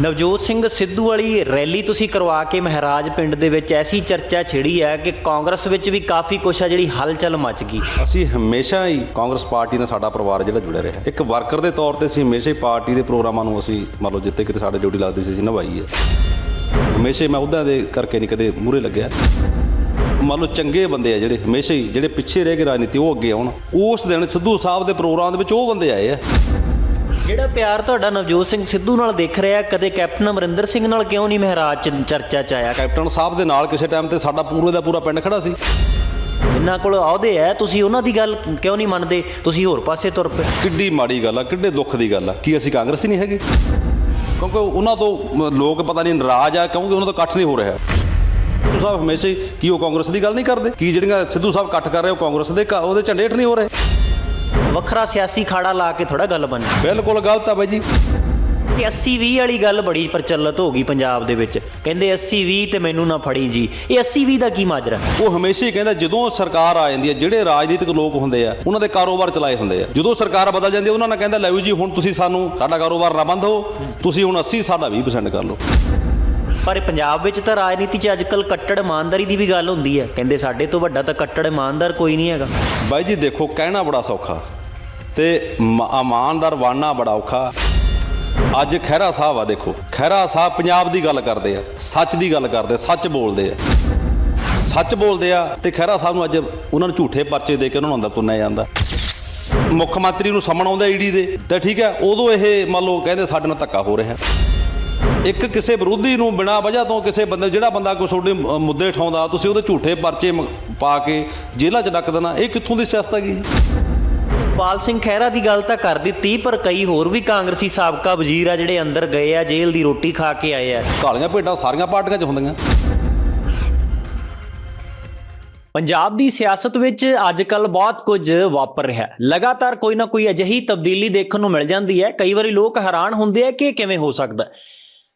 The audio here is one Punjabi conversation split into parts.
ਨਵਜੋਤ ਸਿੰਘ ਸਿੱਧੂ ਵਾਲੀ ਰੈਲੀ ਤੁਸੀਂ ਕਰਵਾ ਕੇ ਮਹਾਰਾਜ ਪਿੰਡ ਦੇ ਵਿੱਚ ਐਸੀ ਚਰਚਾ ਛਿੜੀ ਹੈ ਕਿ ਕਾਂਗਰਸ ਵਿੱਚ ਵੀ ਕਾਫੀ ਕੁਛ ਆ ਜਿਹੜੀ ਹਲਚਲ ਮਚ ਗਈ। ਅਸੀਂ ਹਮੇਸ਼ਾ ਹੀ ਕਾਂਗਰਸ ਪਾਰਟੀ ਨਾਲ ਸਾਡਾ ਪਰਿਵਾਰ ਜਿਹੜਾ ਜੁੜਿਆ ਰਿਹਾ। ਇੱਕ ਵਰਕਰ ਦੇ ਤੌਰ ਤੇ ਅਸੀਂ ਹਮੇਸ਼ਾ ਹੀ ਪਾਰਟੀ ਦੇ ਪ੍ਰੋਗਰਾਮਾਂ ਨੂੰ ਅਸੀਂ ਮੰਨ ਲਓ ਜਿੱਥੇ ਕਿਤੇ ਸਾਡੇ ਡਿਊਟੀ ਲੱਗਦੀ ਸੀ, ਅਸੀਂ ਨਿਭਾਈ ਹੈ। ਹਮੇਸ਼ਾ ਹੀ ਮੈਂ ਉਹਦਾਂ ਦੇ ਕਰਕੇ ਨਹੀਂ ਕਦੇ ਮੂਹਰੇ ਲੱਗਿਆ। ਮੰਨ ਲਓ ਚੰਗੇ ਬੰਦੇ ਆ ਜਿਹੜੇ, ਹਮੇਸ਼ਾ ਹੀ ਜਿਹੜੇ ਪਿੱਛੇ ਰਹਿ ਗਏ ਰਾਜਨੀਤੀ ਉਹ ਅੱਗੇ ਆਉਣ। ਉਸ ਦਿਨ ਸਿੱਧੂ ਸਾਹਿਬ ਦੇ ਪ੍ਰੋਗਰਾਮ ਦੇ ਵਿੱਚ ਉਹ ਬੰਦੇ ਆਏ ਆ। ਜਿਹੜਾ ਪਿਆਰ ਤੁਹਾਡਾ ਨਵਜੋਤ ਸਿੰਘ ਸਿੱਧੂ ਨਾਲ ਦਿਖ ਰਿਹਾ ਕਦੇ ਕੈਪਟਨ ਅਮਰਿੰਦਰ ਸਿੰਘ ਨਾਲ ਕਿਉਂ ਨਹੀਂ ਮਹਾਰਾਜ ਚਰਚਾ ਚ ਆਇਆ? ਕੈਪਟਨ ਸਾਹਿਬ ਦੇ ਨਾਲ ਕਿਸੇ ਟਾਈਮ ਤੇ ਸਾਡਾ ਪੂਰੇ ਦਾ ਪੂਰਾ ਪਿੰਡ ਖੜਾ ਸੀ। ਇਹਨਾਂ ਕੋਲ ਅਹੁਦੇ ਹੈ ਤੁਸੀਂ ਉਹਨਾਂ ਦੀ ਗੱਲ ਕਿਉਂ ਨਹੀਂ ਮੰਨਦੇ? ਤੁਸੀਂ ਹੋਰ ਪਾਸੇ ਤੁਰ ਪਏ। ਕਿੱਡੀ ਮਾੜੀ ਗੱਲ ਆ ਕਿੱਡੇ ਦੁੱਖ ਦੀ ਗੱਲ ਆ ਕੀ ਅਸੀਂ ਕਾਂਗਰਸੀ ਨਹੀਂ ਹੈਗੇ? ਕਿਉਂਕਿ ਉਹਨਾਂ ਤੋਂ ਲੋਕ ਪਤਾ ਨਹੀਂ ਨਾਰਾਜ਼ ਆ ਕਿਉਂਕਿ ਉਹਨਾਂ ਤੋਂ ਇਕੱਠ ਨਹੀਂ ਹੋ ਰਿਹਾ। ਸਿੱਧੂ ਸਾਹਿਬ ਹਮੇਸ਼ਾ ਹੀ ਕੀ ਉਹ ਕਾਂਗਰਸ ਦੀ ਗੱਲ ਨਹੀਂ ਕਰਦੇ? ਕੀ ਜਿਹੜੀਆਂ ਸਿੱਧੂ ਸਾਹਿਬ ਇਕੱਠ ਕਰ ਰਹੇ ਉਹ ਕਾਂਗਰਸ ਦੇ ਉਹਦੇ ਝੰਡੇ ਹੇਠ ਨਹੀਂ ਹੋ ਰਹੇ? ਵੱਖਰਾ ਸਿਆਸੀ ਖਾੜਾ ਲਾ ਕੇ ਥੋੜਾ ਗੱਲ ਬਣੀ। ਬਿਲਕੁਲ ਗਲਤ ਆ ਬਾਈ ਜੀ। ਇਹ 80 20 ਵਾਲੀ ਗੱਲ ਬੜੀ ਪ੍ਰਚਲਿਤ ਹੋ ਗਈ ਪੰਜਾਬ ਦੇ ਵਿੱਚ। ਕਹਿੰਦੇ 80 20 ਤੇ ਮੈਨੂੰ ਨਾ ਫੜੀ ਜੀ। ਇਹ 80 20 ਦਾ ਕੀ ਮਾਜਰਾ? ਉਹ ਹਮੇਸ਼ਾ ਹੀ ਕਹਿੰਦਾ ਜਦੋਂ ਸਰਕਾਰ ਆ ਜਾਂਦੀ ਹੈ ਜਿਹੜੇ ਰਾਜਨੀਤਿਕ ਲੋਕ ਹੁੰਦੇ ਆ ਉਹਨਾਂ ਦੇ ਕਾਰੋਬਾਰ ਚਲਾਏ ਹੁੰਦੇ ਆ। ਜਦੋਂ ਸਰਕਾਰ ਬਦਲ ਜਾਂਦੀ ਹੈ ਉਹਨਾਂ ਨੇ ਕਹਿੰਦਾ ਲੈ ਜੀ ਹੁਣ ਤੁਸੀਂ ਸਾਨੂੰ ਸਾਡਾ ਕਾਰੋਬਾਰ ਨਾ ਬੰਦ ਹੋ ਤੁਸੀਂ ਹੁਣ 80 ਸਾਡਾ 20% ਕਰ ਲਓ। ਪਰ ਪੰਜਾਬ ਵਿੱਚ ਤਾਂ ਰਾਜਨੀਤੀ 'ਚ ਅੱਜਕੱਲ ਕੱਟੜ ਇਮਾਨਦਾਰੀ ਦੀ ਵੀ ਗੱਲ ਹੁੰਦੀ ਹੈ। ਕਹਿੰਦੇ ਸਾਡੇ ਤੋਂ ਵੱਡਾ ਤਾਂ ਕੱਟੜ ਇਮਾਨਦਾਰ ਕੋਈ ਨਹੀਂ ਹੈਗਾ। ਬਾਈ ਜੀ ਦੇਖੋ ਕਹਿਣਾ ਬੜਾ ਸੌਖਾ। ਤੇ ਮ- ਇਮਾਨਦਾਰ ਬਣਨਾ ਬੜਾ ਔਖਾ। ਅੱਜ ਖਹਿਰਾ ਸਾਹਿਬ ਆ ਦੇਖੋ। ਖਹਿਰਾ ਸਾਹਿਬ ਪੰਜਾਬ ਦੀ ਗੱਲ ਕਰਦੇ ਆ, ਸੱਚ ਦੀ ਗੱਲ ਕਰਦੇ, ਸੱਚ ਬੋਲਦੇ ਆ। ਸੱਚ ਬੋਲਦੇ ਆ ਤੇ ਖਹਿਰਾ ਸਾਹਿਬ ਨੂੰ ਅੱਜ ਉਹਨਾਂ ਨੂੰ ਝੂਠੇ ਪਰਚੇ ਦੇ ਕੇ ਉਹਨਾਂ ਨੂੰ ਅੰਦਰ ਤੁੰਨਿਆ ਜਾਂਦਾ। ਮੁੱਖ ਮੰਤਰੀ ਨੂੰ ਸਮਣ ਆਉਂਦਾ ਈਡੀ ਦੇ, ਤੇ ਠੀਕ ਹੈ ਉਦੋਂ ਇਹ ਮੰਨ ਲਓ ਕਹਿੰਦੇ ਸਾਡੇ ਨਾਲ ਧੱਕਾ ਹੋ ਰਿਹਾ। ਇੱਕ ਕਿਸੇ ਵਿਰੋਧੀ ਨੂੰ ਬਿਨਾਂ ਵਜ੍ਹਾ ਤੋਂ ਕਿਸੇ ਬੰਦੇ, ਜਿਹੜਾ ਬੰਦਾ ਕੋਈ ਤੁਹਾਡੇ ਮੁੱਦੇ ਉਠਾਉਂਦਾ, ਤੁਸੀਂ ਉਹਦੇ ਝੂਠੇ ਪਰਚੇ ਪਾ ਕੇ ਜੇਲ੍ਹਾਂ 'ਚ ਡੱਕ ਦੇਣਾ, ਇਹ ਕਿੱਥੋਂ ਦੀ ਸਿਆਸਤ ਹੈਗੀ? ਜੀ ਪਾਲ ਸਿੰਘ ਖਹਿਰਾ ਦੀ ਗੱਲ ਤਾਂ ਕਰ ਦਿੱਤੀ ਪਰ ਕਈ ਹੋਰ ਵੀ ਕਾਂਗਰਸੀ ਸਾਬਕਾ ਵਜ਼ੀਰ ਆ ਜਿਹੜੇ ਅੰਦਰ ਗਏ ਆ ਜੇਲ੍ਹ ਦੀ ਰੋਟੀ ਖਾ ਕੇ ਆਏ ਆ। ਕਾਲੀਆਂ ਭੇਡਾਂ ਸਾਰੀਆਂ ਪਾਰਟੀਆਂ 'ਚ ਹੁੰਦੀਆਂ। ਪੰਜਾਬ ਦੀ ਸਿਆਸਤ ਵਿੱਚ ਅੱਜ-ਕੱਲ ਬਹੁਤ ਕੁਝ ਵਾਪਰ ਰਿਹਾ ਹੈ। ਲਗਾਤਾਰ ਕੋਈ ਨਾ ਕੋਈ ਅਜਿਹੀ ਤਬਦੀਲੀ ਦੇਖਣ ਨੂੰ ਮਿਲ ਜਾਂਦੀ ਹੈ। ਕਈ ਵਾਰੀ ਲੋਕ ਹੈਰਾਨ ਹੁੰਦੇ ਆ ਕਿ ਇਹ ਕਿਵੇਂ ਹੋ ਸਕਦਾ ਹੈ।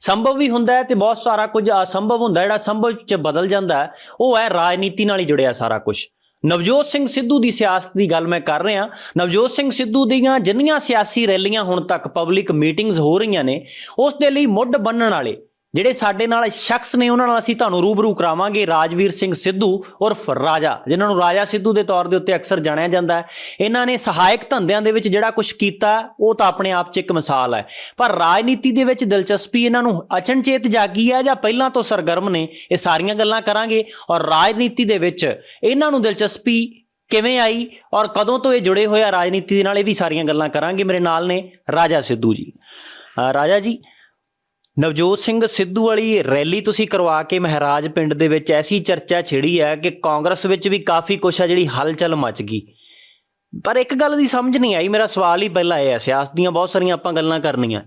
ਸੰਭਵ ਵੀ ਹੁੰਦਾ ਹੈ ਤੇ ਬਹੁਤ ਸਾਰਾ ਕੁਝ ਅਸੰਭਵ ਹੁੰਦਾ। ਜਿਹੜਾ ਸੰਭਵ ਚ ਬਦਲ ਜਾਂਦਾ ਹੈ ਉਹ ਹੈ ਰਾਜਨੀਤੀ ਨਾਲ ਹੀ ਜੁੜਿਆ ਸਾਰਾ ਕੁਝ। ਨਵਜੋਤ ਸਿੰਘ ਸਿੱਧੂ ਦੀ ਸਿਆਸਤ ਦੀ ਗੱਲ ਮੈਂ ਕਰ ਰਿਹਾ। ਨਵਜੋਤ ਸਿੰਘ ਸਿੱਧੂ ਦੀਆਂ ਜਿੰਨੀਆਂ ਸਿਆਸੀ ਰੈਲੀਆਂ ਹੁਣ ਤੱਕ ਪਬਲਿਕ ਮੀਟਿੰਗਸ ਹੋ ਰਹੀਆਂ ਨੇ, ਉਸ ਦੇ ਲਈ ਮੁੱਢ ਬੰਨਣ ਵਾਲੇ ਜਿਹੜੇ ਸਾਡੇ ਨਾਲ ਸ਼ਖਸ ਨੇ, ਉਹਨਾਂ ਨਾਲ ਅਸੀਂ ਤੁਹਾਨੂੰ ਰੂਬਰੂ ਕਰਾਵਾਂਗੇ, ਰਾਜਵੀਰ ਸਿੰਘ ਸਿੱਧੂ ਉਰਫ ਰਾਜਾ, ਜਿਨ੍ਹਾਂ ਨੂੰ ਰਾਜਾ ਸਿੱਧੂ ਦੇ ਤੌਰ ਦੇ ਉੱਤੇ ਅਕਸਰ ਜਾਣਿਆ ਜਾਂਦਾ ਹੈ। ਇਹਨਾਂ ਨੇ ਸਹਾਇਕ ਧੰਦਿਆਂ ਦੇ ਵਿੱਚ ਜਿਹੜਾ ਕੁਝ ਕੀਤਾ, ਉਹ ਤਾਂ ਆਪਣੇ ਆਪ 'ਚ ਇੱਕ ਮਿਸਾਲ ਹੈ। ਪਰ ਰਾਜਨੀਤੀ ਦੇ ਵਿੱਚ ਦਿਲਚਸਪੀ ਇਹਨਾਂ ਨੂੰ ਅਚਨਚੇਤ ਜਾਗੀ ਹੈ ਜਾਂ ਪਹਿਲਾਂ ਤੋਂ ਸਰਗਰਮ ਨੇ, ਇਹ ਸਾਰੀਆਂ ਗੱਲਾਂ ਕਰਾਂਗੇ। ਔਰ ਰਾਜਨੀਤੀ ਦੇ ਵਿੱਚ ਇਹਨਾਂ ਨੂੰ ਦਿਲਚਸਪੀ ਕਿਵੇਂ ਆਈ ਔਰ ਕਦੋਂ ਤੋਂ ਇਹ ਜੁੜੇ ਹੋਏ ਆ ਰਾਜਨੀਤੀ ਦੇ ਨਾਲ, ਇਹ ਵੀ ਸਾਰੀਆਂ ਗੱਲਾਂ ਕਰਾਂਗੇ। ਮੇਰੇ ਨਾਲ ਨੇ ਰਾਜਾ ਸਿੱਧੂ ਜੀ। ਰਾਜਾ ਜੀ ਨਵਜੋਤ ਸਿੰਘ ਸਿੱਧੂ ਵਾਲੀ ਰੈਲੀ ਤੁਸੀਂ ਕਰਵਾ ਕੇ ਮਹਾਰਾਜ ਪਿੰਡ ਦੇ ਵਿੱਚ ਐਸੀ ਚਰਚਾ ਛਿੜੀ ਹੈ ਕਿ ਕਾਂਗਰਸ ਵਿੱਚ ਵੀ ਕਾਫੀ ਕੁਛ ਆ ਜਿਹੜੀ ਹਲਚਲ ਮਚ ਗਈ। ਪਰ ਇੱਕ ਗੱਲ ਦੀ ਸਮਝ ਨਹੀਂ ਆਈ, ਮੇਰਾ ਸਵਾਲ ਹੀ ਪਹਿਲਾਂ ਇਹ ਹੈ, ਸਿਆਸਤ ਦੀਆਂ ਬਹੁਤ ਸਾਰੀਆਂ ਆਪਾਂ ਗੱਲਾਂ ਕਰਨੀਆਂ।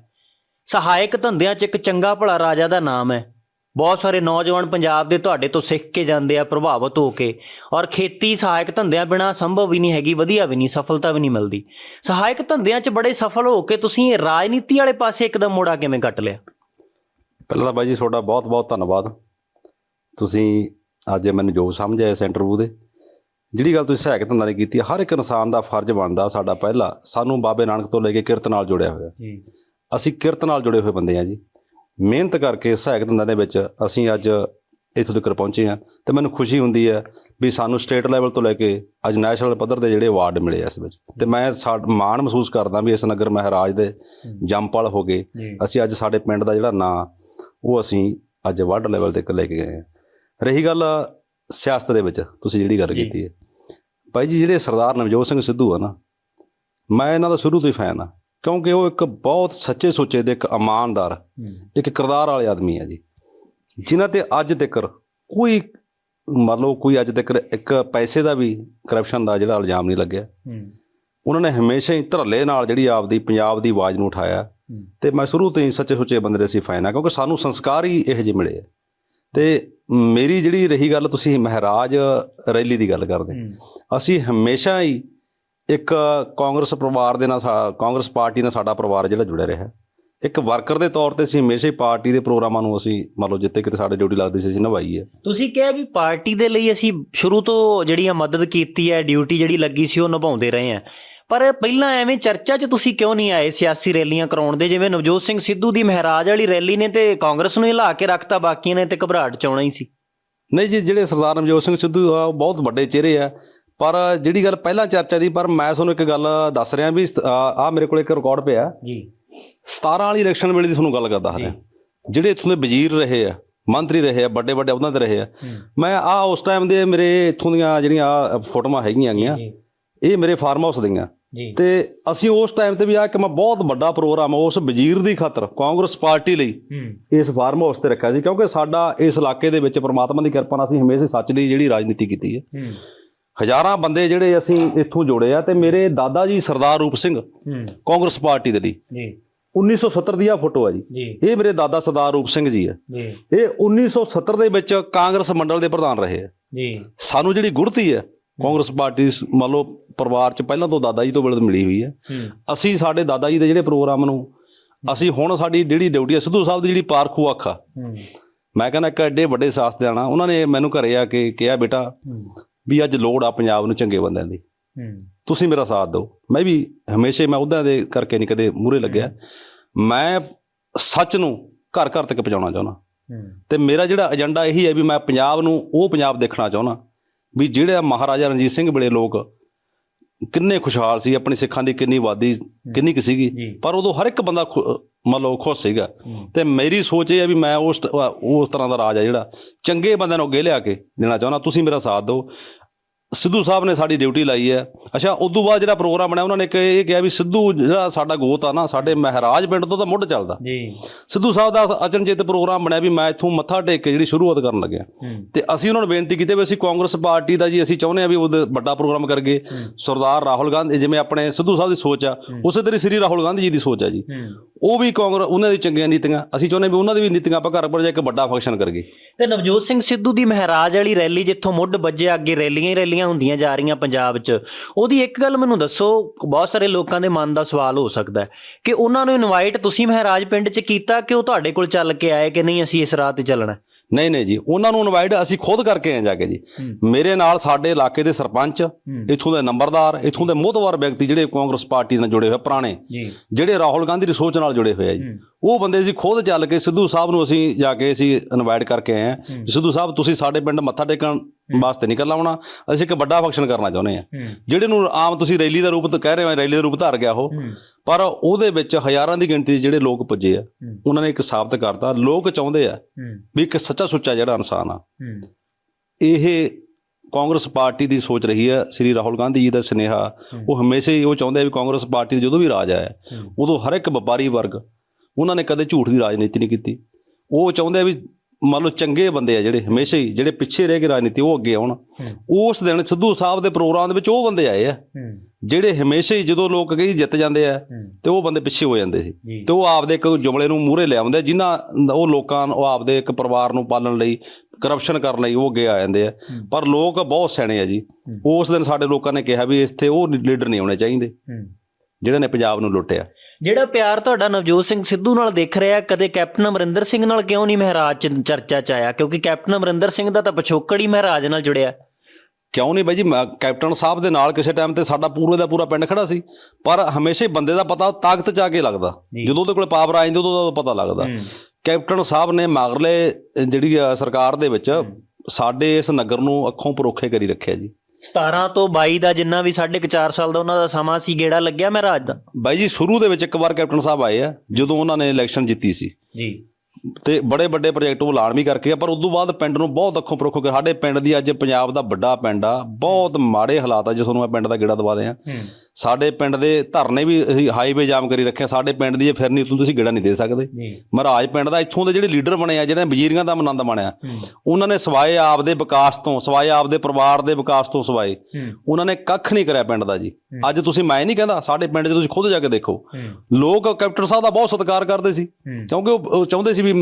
ਸਹਾਇਕ ਧੰਦਿਆਂ 'ਚ ਇੱਕ ਚੰਗਾ ਭਲਾ ਰਾਜਾ ਦਾ ਨਾਮ ਹੈ। ਬਹੁਤ ਸਾਰੇ ਨੌਜਵਾਨ ਪੰਜਾਬ ਦੇ ਤੁਹਾਡੇ ਤੋਂ ਸਿੱਖ ਕੇ ਜਾਂਦੇ ਆ, ਪ੍ਰਭਾਵਿਤ ਹੋ ਕੇ। ਔਰ ਖੇਤੀ ਸਹਾਇਕ ਧੰਦਿਆਂ ਬਿਨਾ ਸੰਭਵ ਵੀ ਨਹੀਂ ਹੈਗੀ, ਵਧੀਆ ਵੀ ਨਹੀਂ, ਸਫਲਤਾ ਵੀ ਨਹੀਂ ਮਿਲਦੀ। ਸਹਾਇਕ ਧੰਦਿਆਂ 'ਚ ਬੜੇ ਸਫਲ ਹੋ ਕੇ ਤੁਸੀਂ ਰਾਜਨੀਤੀ ਵਾਲੇ ਪਾਸੇ ਇੱਕਦਮ ਮੋੜਾ ਕਿਵੇਂ ਕੱਟ ਲਿਆ? ਪਹਿਲਾਂ ਤਾਂ ਬਾਈ ਜੀ ਤੁਹਾਡਾ ਬਹੁਤ ਬਹੁਤ ਧੰਨਵਾਦ। ਤੁਸੀਂ ਅੱਜ ਮੈਨੂੰ ਜੋ ਸਮਝਿਆ ਇਸ ਇੰਟਰਵਿਊ ਦੇ ਜਿਹੜੀ ਗੱਲ ਤੁਸੀਂ ਸਹਾਇਕ ਧੰਦਾ ਦੀ ਕੀਤੀ ਹਰ ਇੱਕ ਇਨਸਾਨ ਦਾ ਫਰਜ਼ ਬਣਦਾ ਸਾਡਾ ਪਹਿਲਾ ਸਾਨੂੰ ਬਾਬੇ ਨਾਨਕ ਤੋਂ ਲੈ ਕੇ ਕਿਰਤ ਨਾਲ ਜੁੜਿਆ ਹੋਇਆ। ਜੀ। ਅਸੀਂ ਕਿਰਤ ਨਾਲ ਜੁੜੇ ਹੋਏ ਬੰਦੇ ਆ ਜੀ। ਮਿਹਨਤ ਕਰਕੇ ਸਹਾਇਕ ਧੰਦਾ ਦੇ ਵਿੱਚ ਅਸੀਂ ਅੱਜ ਇੱਥੋਂ ਤੱਕ ਪਹੁੰਚੇ ਆ ਤੇ ਮੈਨੂੰ ਖੁਸ਼ੀ ਹੁੰਦੀ ਹੈ ਵੀ ਸਾਨੂੰ ਸਟੇਟ ਲੈਵਲ ਤੋਂ ਲੈ ਕੇ ਅੱਜ ਨੈਸ਼ਨਲ ਪੱਧਰ ਦੇ ਜਿਹੜੇ ਅਵਾਰਡ ਮਿਲੇ ਆ ਇਸ ਵਿੱਚ। ਤੇ ਮੈਂ ਮਾਣ ਮਹਿਸੂਸ ਕਰਦਾ ਵੀ ਇਸ ਨਗਰ ਮਹਾਰਾਜ ਦੇ ਜੰਪਲ ਹੋ ਗਏ। ਅਸੀਂ ਅੱਜ ਸਾਡੇ ਪਿੰਡ ਦਾ ਜਿਹੜਾ ਨਾਂ ਉਹ ਅਸੀਂ ਅੱਜ ਵਰਲਡ ਲੈਵਲ ਤੇ ਲੈ ਕੇ ਗਏ ਹਾਂ। ਰਹੀ ਗੱਲ ਸਿਆਸਤ ਦੇ ਵਿੱਚ ਤੁਸੀਂ ਜਿਹੜੀ ਗੱਲ। ਕੀਤੀ ਹੈ। ਭਾਈ ਜੀ ਜਿਹੜੇ ਸਰਦਾਰ ਨਵਜੋਤ ਸਿੰਘ ਸਿੱਧੂ ਆ ਨਾ ਮੈਂ ਇਹਨਾਂ ਦਾ ਸ਼ੁਰੂ ਤੋਂ ਹੀ ਫੈਨ ਆ ਕਿਉਂਕਿ ਉਹ ਇੱਕ ਬਹੁਤ ਸੱਚੇ ਸੁੱਚੇ ਦੇ ਇੱਕ ਇਮਾਨਦਾਰ ਇੱਕ ਕਿਰਦਾਰ ਵਾਲੇ ਆਦਮੀ ਆ ਜੀ। ਜਿਨ੍ਹਾਂ ਤੇ ਅੱਜ ਤੱਕ ਕੋਈ ਮੰਨ ਲਓ ਕੋਈ ਅੱਜ ਤੱਕ ਇੱਕ ਪੈਸੇ ਦਾ ਵੀ ਕਰਪਸ਼ਨ ਦਾ ਜਿਹੜਾ ਇਲਜ਼ਾਮ ਨਹੀਂ ਲੱਗਿਆ। ਉਹਨਾਂ ਨੇ ਹਮੇਸ਼ਾ ਹੀ ਧਰਲੇ ਨਾਲ ਜਿਹੜੀ ਆਪਦੀ ਪੰਜਾਬ ਦੀ ਆਵਾਜ਼ ਨੂੰ ਉਠਾਇਆ। ਤੇ ਮੈਂ ਸ਼ੁਰੂ ਤੋਂ ਹੀ ਸੱਚੇ ਸੁੱਚੇ ਬੰਦੇ ਦੇ ਅਸੀਂ ਫੈਨ ਆ ਕਿਉਂਕਿ ਸਾਨੂੰ ਸੰਸਕਾਰ ਹੀ ਇਹੋ ਜਿਹੇ ਮਿਲੇ ਤੇ ਮੇਰੀ ਜਿਹੜੀ ਰਹੀ ਗੱਲ ਤੁਸੀਂ ਮਹਾਰਾਜ ਰੈਲੀ ਦੀ ਗੱਲ ਕਰਦੇ ਅਸੀਂ ਹਮੇਸ਼ਾ ਹੀ ਇੱਕ ਕਾਂਗਰਸ ਪਰਿਵਾਰ ਦੇ ਨਾਲ ਸਾ- ਕਾਂਗਰਸ ਪਾਰਟੀ ਨਾਲ ਸਾਡਾ ਪਰਿਵਾਰ ਜਿਹੜਾ ਜੁੜਿਆ ਰਿਹਾ। ਇੱਕ ਵਰਕਰ ਦੇ ਤੌਰ ਤੇ ਅਸੀਂ ਹਮੇਸ਼ਾ ਹੀ ਪਾਰਟੀ ਦੇ ਪ੍ਰੋਗਰਾਮਾਂ ਨੂੰ ਅਸੀਂ ਮੰਨ ਲਓ ਜਿੱਥੇ ਕਿਤੇ ਸਾਡੇ ਡਿਊਟੀ ਲੱਗਦੀ ਸੀ ਅਸੀਂ ਨਿਭਾਈ ਹੈ ਤੁਸੀਂ ਕਿਹਾ ਵੀ ਪਾਰਟੀ ਦੇ ਲਈ ਅਸੀਂ ਸ਼ੁਰੂ ਤੋਂ ਜਿਹੜੀ ਆ ਮਦਦ ਕੀਤੀ ਹੈ ਡਿਊਟੀ ਜਿਹੜੀ ਲੱਗੀ ਸੀ ਉਹ ਨਿਭਾਉਂਦੇ ਰਹੇ ਆ। ਪਰ ਪਹਿਲਾਂ ਐਵੇਂ ਚਰਚਾ 'ਚ ਤੁਸੀਂ ਕਿਉਂ ਨਹੀਂ ਆਏ ਸਿਆਸੀ ਰੈਲੀਆਂ ਕਰਾਉਣ ਦੇ? ਜਿਵੇਂ ਨਵਜੋਤ ਸਿੰਘ ਸਿੱਧੂ ਦੀ ਮਹਾਰਾਜ ਵਾਲੀ ਰੈਲੀ ਨੇ ਤੇ ਕਾਂਗਰਸ ਨੂੰ ਹਿਲਾ ਕੇ ਰੱਖਤਾ ਬਾਕੀਆਂ ਨੇ ਤੇ ਘਬਰਾਹਟ ਚ ਆਉਣਾ ਹੀ ਸੀ। ਨਹੀਂ ਜੀ ਜਿਹੜੇ ਸਰਦਾਰ ਨਵਜੋਤ ਸਿੰਘ ਸਿੱਧੂ ਆ ਉਹ ਬਹੁਤ ਵੱਡੇ ਚਿਹਰੇ ਆ। ਪਰ ਜਿਹੜੀ ਗੱਲ ਪਹਿਲਾਂ ਚਰਚਾ ਦੀ ਪਰ ਮੈਂ ਤੁਹਾਨੂੰ ਇੱਕ ਗੱਲ ਦੱਸ ਰਿਹਾ ਵੀ ਆ ਮੇਰੇ ਕੋਲ ਇੱਕ ਰਿਕਾਰਡ ਪਿਆ। ਜੀ। 17 ਵਾਲੀ ਇਲੈਕਸ਼ਨ ਵੇਲੇ ਦੀ ਤੁਹਾਨੂੰ ਗੱਲ ਕਰਦਾ ਹਾਂ ਜਿਹੜੇ ਇੱਥੋਂ ਦੇ ਵਜ਼ੀਰ ਰਹੇ ਆ ਮੰਤਰੀ ਰਹੇ ਆ ਵੱਡੇ ਵੱਡੇ ਅਹੁਦਿਆਂ ਤੇ ਰਹੇ ਆ। ਮੈਂ ਆ ਉਸ ਟਾਈਮ ਦੇ ਮੇਰੇ ਇੱਥੋਂ ਦੀਆਂ ਜਿਹੜੀਆਂ ਆਹ ਫੋਟੋਆਂ ਹੈਗੀਆਂ ਗੀਆਂ ਇਹ ਮੇਰੇ ਫਾਰਮ ਹਾਊਸ ਦੀਆਂ। ਤੇ ਅਸੀਂ ਉਸ ਟਾਈਮ ਤੇ ਵੀ ਆ ਕਿ ਮੈਂ ਬਹੁਤ ਵੱਡਾ ਪ੍ਰੋਗਰਾਮ ਉਸ ਵਜ਼ੀਰ ਦੀ ਖਾਤਰ ਕਾਂਗਰਸ ਪਾਰਟੀ ਲਈ ਇਸ ਫਾਰਮ ਹਾਊਸ ਤੇ ਰੱਖਿਆ ਸੀ ਕਿਉਂਕਿ ਸਾਡਾ ਇਸ ਇਲਾਕੇ ਦੇ ਵਿੱਚ ਪ੍ਰਮਾਤਮਾ ਦੀ ਕਿਰਪਾ ਨਾਲ ਅਸੀਂ ਹਮੇਸ਼ਾ ਸੱਚ ਦੀ ਜਿਹੜੀ ਰਾਜਨੀਤੀ ਕੀਤੀ ਹੈ। ਹਜ਼ਾਰਾਂ ਬੰਦੇ ਜਿਹੜੇ ਅਸੀਂ ਇੱਥੋਂ ਜੋੜੇ ਆ ਤੇ ਮੇਰੇ ਦਾਦਾ ਜੀ ਸਰਦਾਰ ਰੂਪ ਸਿੰਘ ਕਾਂਗਰਸ ਪਾਰਟੀ ਦੇ ਲਈ। ਜੀ। 1970 ਦੀ ਆ ਫੋਟੋ ਆ ਜੀ। ਇਹ ਮੇਰੇ ਦਾਦਾ ਸਰਦਾਰ ਰੂਪ ਸਿੰਘ ਜੀ ਆ। ਇਹ 1970 ਦੇ ਵਿੱਚ ਕਾਂਗਰਸ ਮੰਡਲ ਦੇ ਪ੍ਰਧਾਨ ਰਹੇ ਆ। ਜੀ। ਸਾਨੂੰ ਜਿਹੜੀ ਗੁੜਤੀ ਹੈ ਕਾਂਗਰਸ ਪਾਰਟੀ ਮੰਨ ਲਓ ਪਰਿਵਾਰ ਚ ਪਹਿਲਾਂ ਤੋਂ ਦਾਦਾ ਜੀ ਤੋਂ ਬਿਲਦ ਮਿਲੀ ਹੋਈ ਹੈ। ਅਸੀਂ ਸਾਡੇ ਦਾਦਾ ਜੀ ਦੇ ਜਿਹੜੇ ਪ੍ਰੋਗਰਾਮ ਨੂੰ ਅਸੀਂ ਹੁਣ ਸਾਡੀ ਜਿਹੜੀ ਡਿਊਟੀ ਹੈ ਸਿੱਧੂ ਸਾਹਿਬ ਦੀ ਜਿਹੜੀ ਪਾਰਖੂ ਅੱਖ ਆ। ਮੈਂ ਕਹਿੰਦਾ ਇੱਕ ਐਡੇ ਵੱਡੇ ਸਿਆਸਤਦਾਨ ਆ ਉਹਨਾਂ ਨੇ ਮੈਨੂੰ ਘਰੇ ਆ ਕੇ ਕਿਹਾ ਬੇਟਾ ਵੀ ਅੱਜ ਲੋੜ ਆ ਪੰਜਾਬ ਨੂੰ ਚੰਗੇ ਬੰਦਿਆਂ ਦੀ। ਤੁਸੀਂ ਮੇਰਾ ਸਾਥ ਦਿਓ। ਮੈਂ ਵੀ ਹਮੇਸ਼ਾ ਮੈਂ ਉਹਦਾਂ ਦੇ ਕਰਕੇ ਨਹੀਂ ਕਦੇ ਮੂਹਰੇ ਲੱਗਿਆ। ਮੈਂ ਸੱਚ ਨੂੰ ਘਰ ਘਰ ਤੱਕ ਪਹੁੰਚਾਉਣਾ ਚਾਹੁੰਦਾ। ਤੇ ਮੇਰਾ ਜਿਹੜਾ ਏਜੰਡਾ ਇਹੀ ਹੈ ਵੀ ਮੈਂ ਪੰਜਾਬ ਨੂੰ ਉਹ ਪੰਜਾਬ ਦੇਖਣਾ ਚਾਹੁੰਦਾ। ਵੀ ਜਿਹੜਾ ਮਹਾਰਾਜਾ ਰਣਜੀਤ ਸਿੰਘ ਵੇਲੇ ਲੋਕ ਕਿੰਨੇ ਖੁਸ਼ਹਾਲ ਸੀ ਆਪਣੀ ਸਿੱਖਾਂ ਦੀ ਕਿੰਨੀ ਆਬਾਦੀ ਕਿੰਨੀ ਕੁ ਸੀਗੀ ਪਰ ਉਦੋਂ ਹਰ ਇੱਕ ਬੰਦਾ ਲਓ ਖੁਸ਼ ਸੀਗਾ। ਤੇ ਮੇਰੀ ਸੋਚ ਇਹ ਹੈ ਵੀ ਮੈਂ ਉਸ ਉਸ ਤਰ੍ਹਾਂ ਦਾ ਰਾਜ ਆ ਜਿਹੜਾ ਚੰਗੇ ਬੰਦਿਆਂ ਨੂੰ ਅੱਗੇ ਲਿਆ ਕੇ ਦੇਣਾ ਚਾਹੁੰਦਾ। ਤੁਸੀਂ ਮੇਰਾ ਸਾਥ ਦਿਓ। ਸਿੱਧੂ ਸਾਹਿਬ ਨੇ ਸਾਡੀ ਡਿਊਟੀ ਲਾਈ ਹੈ। ਅੱਛਾ ਉਦੋਂ ਬਾਅਦ ਜਿਹੜਾ ਪ੍ਰੋਗਰਾਮ ਬਣਿਆ ਉਹਨਾਂ ਨੇ ਇੱਕ ਇਹ ਕਿਹਾ ਵੀ ਸਿੱਧੂ ਜਿਹੜਾ ਸਾਡਾ ਗੋਤ ਆ ਨਾ ਸਾਡੇ ਮਹਾਰਾਜ ਪਿੰਡ ਤੋਂ ਤਾਂ ਮੁੱਢ ਚੱਲਦਾ। ਜੀ। ਸਿੱਧੂ ਸਾਹਿਬ ਦਾ ਅਚਨਚੇਤ ਪ੍ਰੋਗਰਾਮ ਬਣਿਆ ਵੀ ਮੈਂ ਇੱਥੋਂ ਮੱਥਾ ਟੇਕ ਕੇ ਜਿਹੜੀ ਸ਼ੁਰੂਆਤ ਕਰਨ ਲੱਗਿਆ। ਤੇ ਅਸੀਂ ਉਹਨਾਂ ਨੂੰ ਬੇਨਤੀ ਕੀਤੀ ਵੀ ਅਸੀਂ ਕਾਂਗਰਸ ਪਾਰਟੀ ਦਾ ਜੀ ਅਸੀਂ ਚਾਹੁੰਦੇ ਆ ਵੀ ਉਹਦੇ ਵੱਡਾ ਪ੍ਰੋਗਰਾਮ ਕਰਗੇ ਸਰਦਾਰ ਰਾਹੁਲ ਗਾਂਧੀ ਜਿਵੇਂ ਆਪਣੇ ਸਿੱਧੂ ਸਾਹਿਬ ਦੀ ਸੋਚ ਆ ਉਸੇ ਤਰ੍ਹਾਂ ਸ੍ਰੀ ਰਾਹੁਲ ਗਾਂਧੀ ਜੀ ਦੀ ਸੋਚ ਆ ਜੀ। ਉਹ ਵੀ ਕਾਂਗਰਸ ਉਹਨਾਂ ਦੀ ਚੰਗੀਆਂ ਨੀਤੀਆਂ ਅਸੀਂ ਚਾਹੁੰਦੇ ਵੀ ਉਹਨਾਂ ਦੀ ਵੀ ਨੀਤੀਆਂ ਆਪਾਂ ਘਰ ਪਰ ਜਾ ਕੇ ਵੱਡਾ ਫੰਕਸ਼ਨ ਕਰਗੇ ਤੇ ਨਵਜੋਤ ਸਿੰਘ ਸਿੱਧੂ ਦੀ ਮਹਾਰਾਜ ਵਾਲੀ ਰੈਲੀ ਜਿੱਥੋਂ ਮੁੱਢ ਵੱਜਿਆ ਅੱਗੇ ਰੈਲੀਆਂ ਹੀ ਰੈਲੀਆਂ ਹੁੰਦੀਆਂ ਜਾ ਰਹੀਆਂ ਪੰਜਾਬ 'ਚ। ਉਹਦੀ ਇੱਕ ਗੱਲ ਮੈਨੂੰ ਦੱਸੋ ਬਹੁਤ ਸਾਰੇ ਲੋਕਾਂ ਦੇ ਮਨ ਦਾ ਸਵਾਲ ਹੋ ਸਕਦਾ ਹੈ ਕਿ ਉਹਨਾਂ ਨੂੰ ਇਨਵਾਈਟ ਤੁਸੀਂ ਮਹਾਰਾਜ ਪਿੰਡ 'ਚ ਕੀਤਾ ਕਿ ਉਹ ਤੁਹਾਡੇ ਕੋਲ ਚੱਲ ਕੇ ਆਏ ਕਿ ਨਹੀਂ ਅਸੀਂ ਇਸ ਰਾਹ ਤੇ ਚੱਲਣਾ ਨਹੀਂ ਨਹੀਂ ਜੀ ਉਹਨਾਂ ਨੂੰ ਇਨਵਾਈਟ ਅਸੀਂ ਖੁਦ ਕਰਕੇ ਆਏ ਜਾ ਕੇ ਜੀ। ਮੇਰੇ ਨਾਲ ਸਾਡੇ ਇਲਾਕੇ ਦੇ ਸਰਪੰਚ ਇੱਥੋਂ ਦੇ ਨੰਬਰਦਾਰ ਇੱਥੋਂ ਦੇ ਮੋਹਤਵਾਰ ਵਿਅਕਤੀ ਜਿਹੜੇ ਕਾਂਗਰਸ ਪਾਰਟੀ ਨਾਲ ਜੁੜੇ ਹੋਏ ਪੁਰਾਣੇ ਜਿਹੜੇ ਰਾਹੁਲ ਗਾਂਧੀ ਦੀ ਸੋਚ ਨਾਲ ਜੁੜੇ ਹੋਏ ਆ ਜੀ। ਉਹ ਬੰਦੇ ਅਸੀਂ ਖੁਦ ਚੱਲ ਕੇ ਸਿੱਧੂ ਸਾਹਿਬ ਨੂੰ ਅਸੀਂ ਜਾ ਕੇ ਅਸੀਂ ਇਨਵਾਈਟ ਕਰਕੇ ਆਏ ਆ। ਸਿੱਧੂ ਸਾਹਿਬ ਤੁਸੀਂ ਸਾਡੇ ਪਿੰਡ ਮੱਥਾ ਟੇਕਣ ਵਾਸਤੇ ਨਹੀਂ ਕੱਲਾ ਆਉਣਾ ਅਸੀਂ ਇੱਕ ਵੱਡਾ ਫੰਕਸ਼ਨ ਕਰਨਾ ਚਾਹੁੰਦੇ ਆ ਜਿਹੜੇ ਨੂੰ ਆਮ ਤੁਸੀਂ ਰੈਲੀ ਦਾ ਰੂਪ ਤਾਂ ਕਹਿ ਰਹੇ ਹੋ ਰੈਲੀ ਦਾ ਰੂਪ ਧਾਰ ਗਿਆ ਉਹ। ਪਰ ਉਹਦੇ ਵਿੱਚ ਹਜ਼ਾਰਾਂ ਦੀ ਗਿਣਤੀ ਜਿਹੜੇ ਲੋਕ ਪੁੱਜੇ ਆ। ਉਹਨਾਂ ਨੇ ਇੱਕ ਸਾਬਤ ਕਰਤਾ। ਲੋਕ ਚਾਹੁੰਦੇ ਆ ਵੀ ਇੱਕ ਸੱਚਾ ਸੁੱਚਾ ਜਿਹੜਾ ਇਨਸਾਨ ਆ। ਇਹ ਕਾਂਗਰਸ ਪਾਰਟੀ ਦੀ ਸੋਚ ਰਹੀ ਹੈ ਸ੍ਰੀ ਰਾਹੁਲ ਗਾਂਧੀ ਜੀ ਦਾ ਸੁਨੇਹਾ। ਉਹ ਹਮੇਸ਼ਾ ਹੀ ਉਹ ਚਾਹੁੰਦੇ ਆ ਵੀ ਕਾਂਗਰਸ ਪਾਰਟੀ ਦਾ ਜਦੋਂ ਵੀ ਰਾਜ ਆਇਆ। ਉਦੋਂ ਹਰ ਇੱਕ ਵਪਾਰੀ ਵਰਗ ਉਹਨਾਂ ਨੇ ਕਦੇ ਝੂਠ ਦੀ ਰਾਜਨੀਤੀ ਨਹੀਂ ਕੀਤੀ। ਉਹ ਚਾਹੁੰਦੇ ਆ ਵੀ ਮੰਨ ਲਓ ਚੰਗੇ ਬੰਦੇ ਆ ਜਿਹੜੇ ਹਮੇਸ਼ਾ ਹੀ ਜਿਹੜੇ ਪਿੱਛੇ ਰਹਿ ਕੇ ਰਾਜਨੀਤੀ ਉਹ ਅੱਗੇ ਆਉਣ। ਉਸ ਦਿਨ ਸਿੱਧੂ ਸਾਹਿਬ ਦੇ ਪ੍ਰੋਗਰਾਮ ਦੇ ਵਿੱਚ ਉਹ ਬੰਦੇ ਆਏ ਆ। ਜਿਹੜੇ ਹਮੇਸ਼ਾ ਹੀ ਜਦੋਂ ਲੋਕ ਕਹੀ ਜਿੱਤ ਜਾਂਦੇ ਆ ਤੇ ਉਹ ਬੰਦੇ ਪਿੱਛੇ ਹੋ ਜਾਂਦੇ ਸੀ। ਤੇ ਉਹ ਆਪਦੇ ਇੱਕ ਜੁਮਲੇ ਨੂੰ ਮੂਹਰੇ ਲੈ ਆਉਂਦੇ ਜਿਨ੍ਹਾਂ ਉਹ ਲੋਕਾਂ ਨੂੰ ਉਹ ਆਪਦੇ ਇੱਕ ਪਰਿਵਾਰ ਨੂੰ ਪਾਲਣ ਲਈ ਕਰਪਸ਼ਨ ਕਰਨ ਲਈ ਉਹ ਅੱਗੇ ਆ ਜਾਂਦੇ ਆ। ਪਰ ਲੋਕ ਬਹੁਤ ਸਿਆਣੇ ਆ ਜੀ। ਉਸ ਦਿਨ ਸਾਡੇ ਲੋਕਾਂ ਨੇ ਕਿਹਾ ਵੀ ਇੱਥੇ ਉਹ ਲੀਡਰ ਨਹੀਂ ਆਉਣੇ ਚਾਹੀਦੇ। ਜਿਹੜੇ ਨੇ ਪੰਜਾਬ ਨੂੰ ਲੁੱਟਿਆ। ਜਿਹੜਾ ਪਿਆਰ ਤੁਹਾਡਾ ਨਵਜੋਤ ਸਿੰਘ ਸਿੱਧੂ ਨਾਲ ਦਿਖ ਰਿਹਾ ਕਦੇ ਕੈਪਟਨ ਅਮਰਿੰਦਰ ਸਿੰਘ ਨਾਲ ਕਿਉਂ ਨਹੀਂ ਮਹਾਰਾਜ ਚਰਚਾ ਚ ਆਇਆ? ਕਿਉਂਕਿ ਕੈਪਟਨ ਅਮਰਿੰਦਰ ਸਿੰਘ ਦਾ ਤਾਂ ਪਿਛੋਕੜ ਹੀ ਮਹਾਰਾਜ ਨਾਲ ਜੁੜਿਆ। ਕਿਉਂ ਨਹੀਂ ਬਾਈ ਜੀ? ਕੈਪਟਨ ਸਾਹਿਬ ਦੇ ਨਾਲ ਕਿਸੇ ਟਾਈਮ ਤੇ ਸਾਡਾ ਪੂਰੇ ਦਾ ਪੂਰਾ ਪਿੰਡ ਖੜਾ ਸੀ। ਪਰ ਹਮੇਸ਼ਾ ਹੀ ਬੰਦੇ ਦਾ ਪਤਾ ਤਾਕਤ ਚ ਆ ਕੇ ਲੱਗਦਾ। ਜਦੋਂ ਉਹਦੇ ਕੋਲ ਪਾਵਰ ਆ ਜਾਂਦੀ ਉਦੋਂ ਉਹਦਾ ਪਤਾ ਲੱਗਦਾ। ਕੈਪਟਨ ਸਾਹਿਬ ਨੇ ਮਗਰਲੇ ਜਿਹੜੀ ਸਰਕਾਰ ਦੇ ਵਿੱਚ ਸਾਡੇ ਇਸ ਨਗਰ ਨੂੰ ਅੱਖੋਂ ਪਰੋਖੇ ਕਰੀ ਰੱਖਿਆ ਜੀ। 17 ਤੋਂ 22 ਦਾ ਜਿੰਨਾ ਵੀ ਸਾਢੇ ਕੁ ਚਾਰ ਸਾਲ ਦਾ ਉਹਨਾਂ ਦਾ ਸਮਾਂ ਸੀ ਗੇੜਾ ਲੱਗਿਆ ਮਹਾਰਾਜ ਦਾ? ਬਾਈ ਜੀ ਸ਼ੁਰੂ ਦੇ ਵਿੱਚ ਇੱਕ ਵਾਰ ਕੈਪਟਨ ਸਾਹਿਬ ਆਏ ਆ ਜਦੋਂ ਉਹਨਾਂ ਨੇ ਇਲੈਕਸ਼ਨ ਜਿੱਤੀ ਸੀ। ਜੀ। ਤੇ ਬੜੇ ਵੱਡੇ ਪ੍ਰੋਜੈਕਟ ਉਹ ਐਲਾਨ ਵੀ ਕਰਕੇ ਆ ਪਰ ਉਦੋਂ ਬਾਅਦ ਪਿੰਡ ਨੂੰ ਬਹੁਤ ਅੱਖੋਂ ਪਰੋਖੋ ਕੇ ਸਾਡੇ ਪਿੰਡ ਦੀ ਅੱਜ ਪੰਜਾਬ ਦਾ ਵੱਡਾ ਪਿੰਡ ਆ ਬਹੁਤ ਮਾੜੇ ਹਾਲਾਤ ਆ ਜੇ ਤੁਹਾਨੂੰ ਮੈਂ ਪਿੰਡ ਦਾ ਗੇੜਾ ਦਵਾ ਦਿਆਂ। ਹੂੰ। ਸਾਡੇ ਪਿੰਡ ਦੇ ਧਰਨੇ ਵੀ ਅਸੀਂ ਹਾਈਵੇ ਜਾਮ ਕਰੀ ਰੱਖਿਆ। ਸਾਡੇ ਪਿੰਡ ਦੀ ਇਹ ਫਿਰਨੀ ਤੋਂ ਤੁਸੀਂ ਗੇੜਾ ਨਹੀਂ ਦੇ ਸਕਦੇ। ਮਹਾਰਾਜ ਪਿੰਡ ਦਾ ਇੱਥੋਂ ਦੇ ਜਿਹੜੇ ਲੀਡਰ ਬਣੇ ਆ ਜਿਹੜੇ ਵਜ਼ੀਰੀਆਂ ਦਾ ਆਨੰਦ ਮਾਣਿਆ ਉਹਨਾਂ ਨੇ ਸਵਾਏ ਆਪਦੇ ਵਿਕਾਸ ਤੋਂ ਸਵਾਏ ਆਪਦੇ ਪਰਿਵਾਰ ਦੇ ਵਿਕਾਸ ਤੋਂ ਸਵਾਏ। ਉਹਨਾਂ ਨੇ ਕੱਖ ਨਹੀਂ ਕਰਿਆ ਪਿੰਡ ਦਾ ਜੀ। ਅੱਜ ਤੁਸੀਂ ਮੈਂ ਨਹੀਂ ਕਹਿੰਦਾ ਸਾਡੇ ਪਿੰਡ 'ਚ ਤੁਸੀਂ ਖੁਦ ਜਾ ਕੇ ਦੇਖੋ। ਲੋਕ ਕੈਪਟਨ ਸਾਹਿਬ ਦਾ ਬਹੁਤ ਸਤਿਕਾਰ ਕਰਦੇ ਸੀ। ਕਿਉਂਕਿ ਉਹ ਚਾਹੁੰਦੇ ਸੀ ਵੀ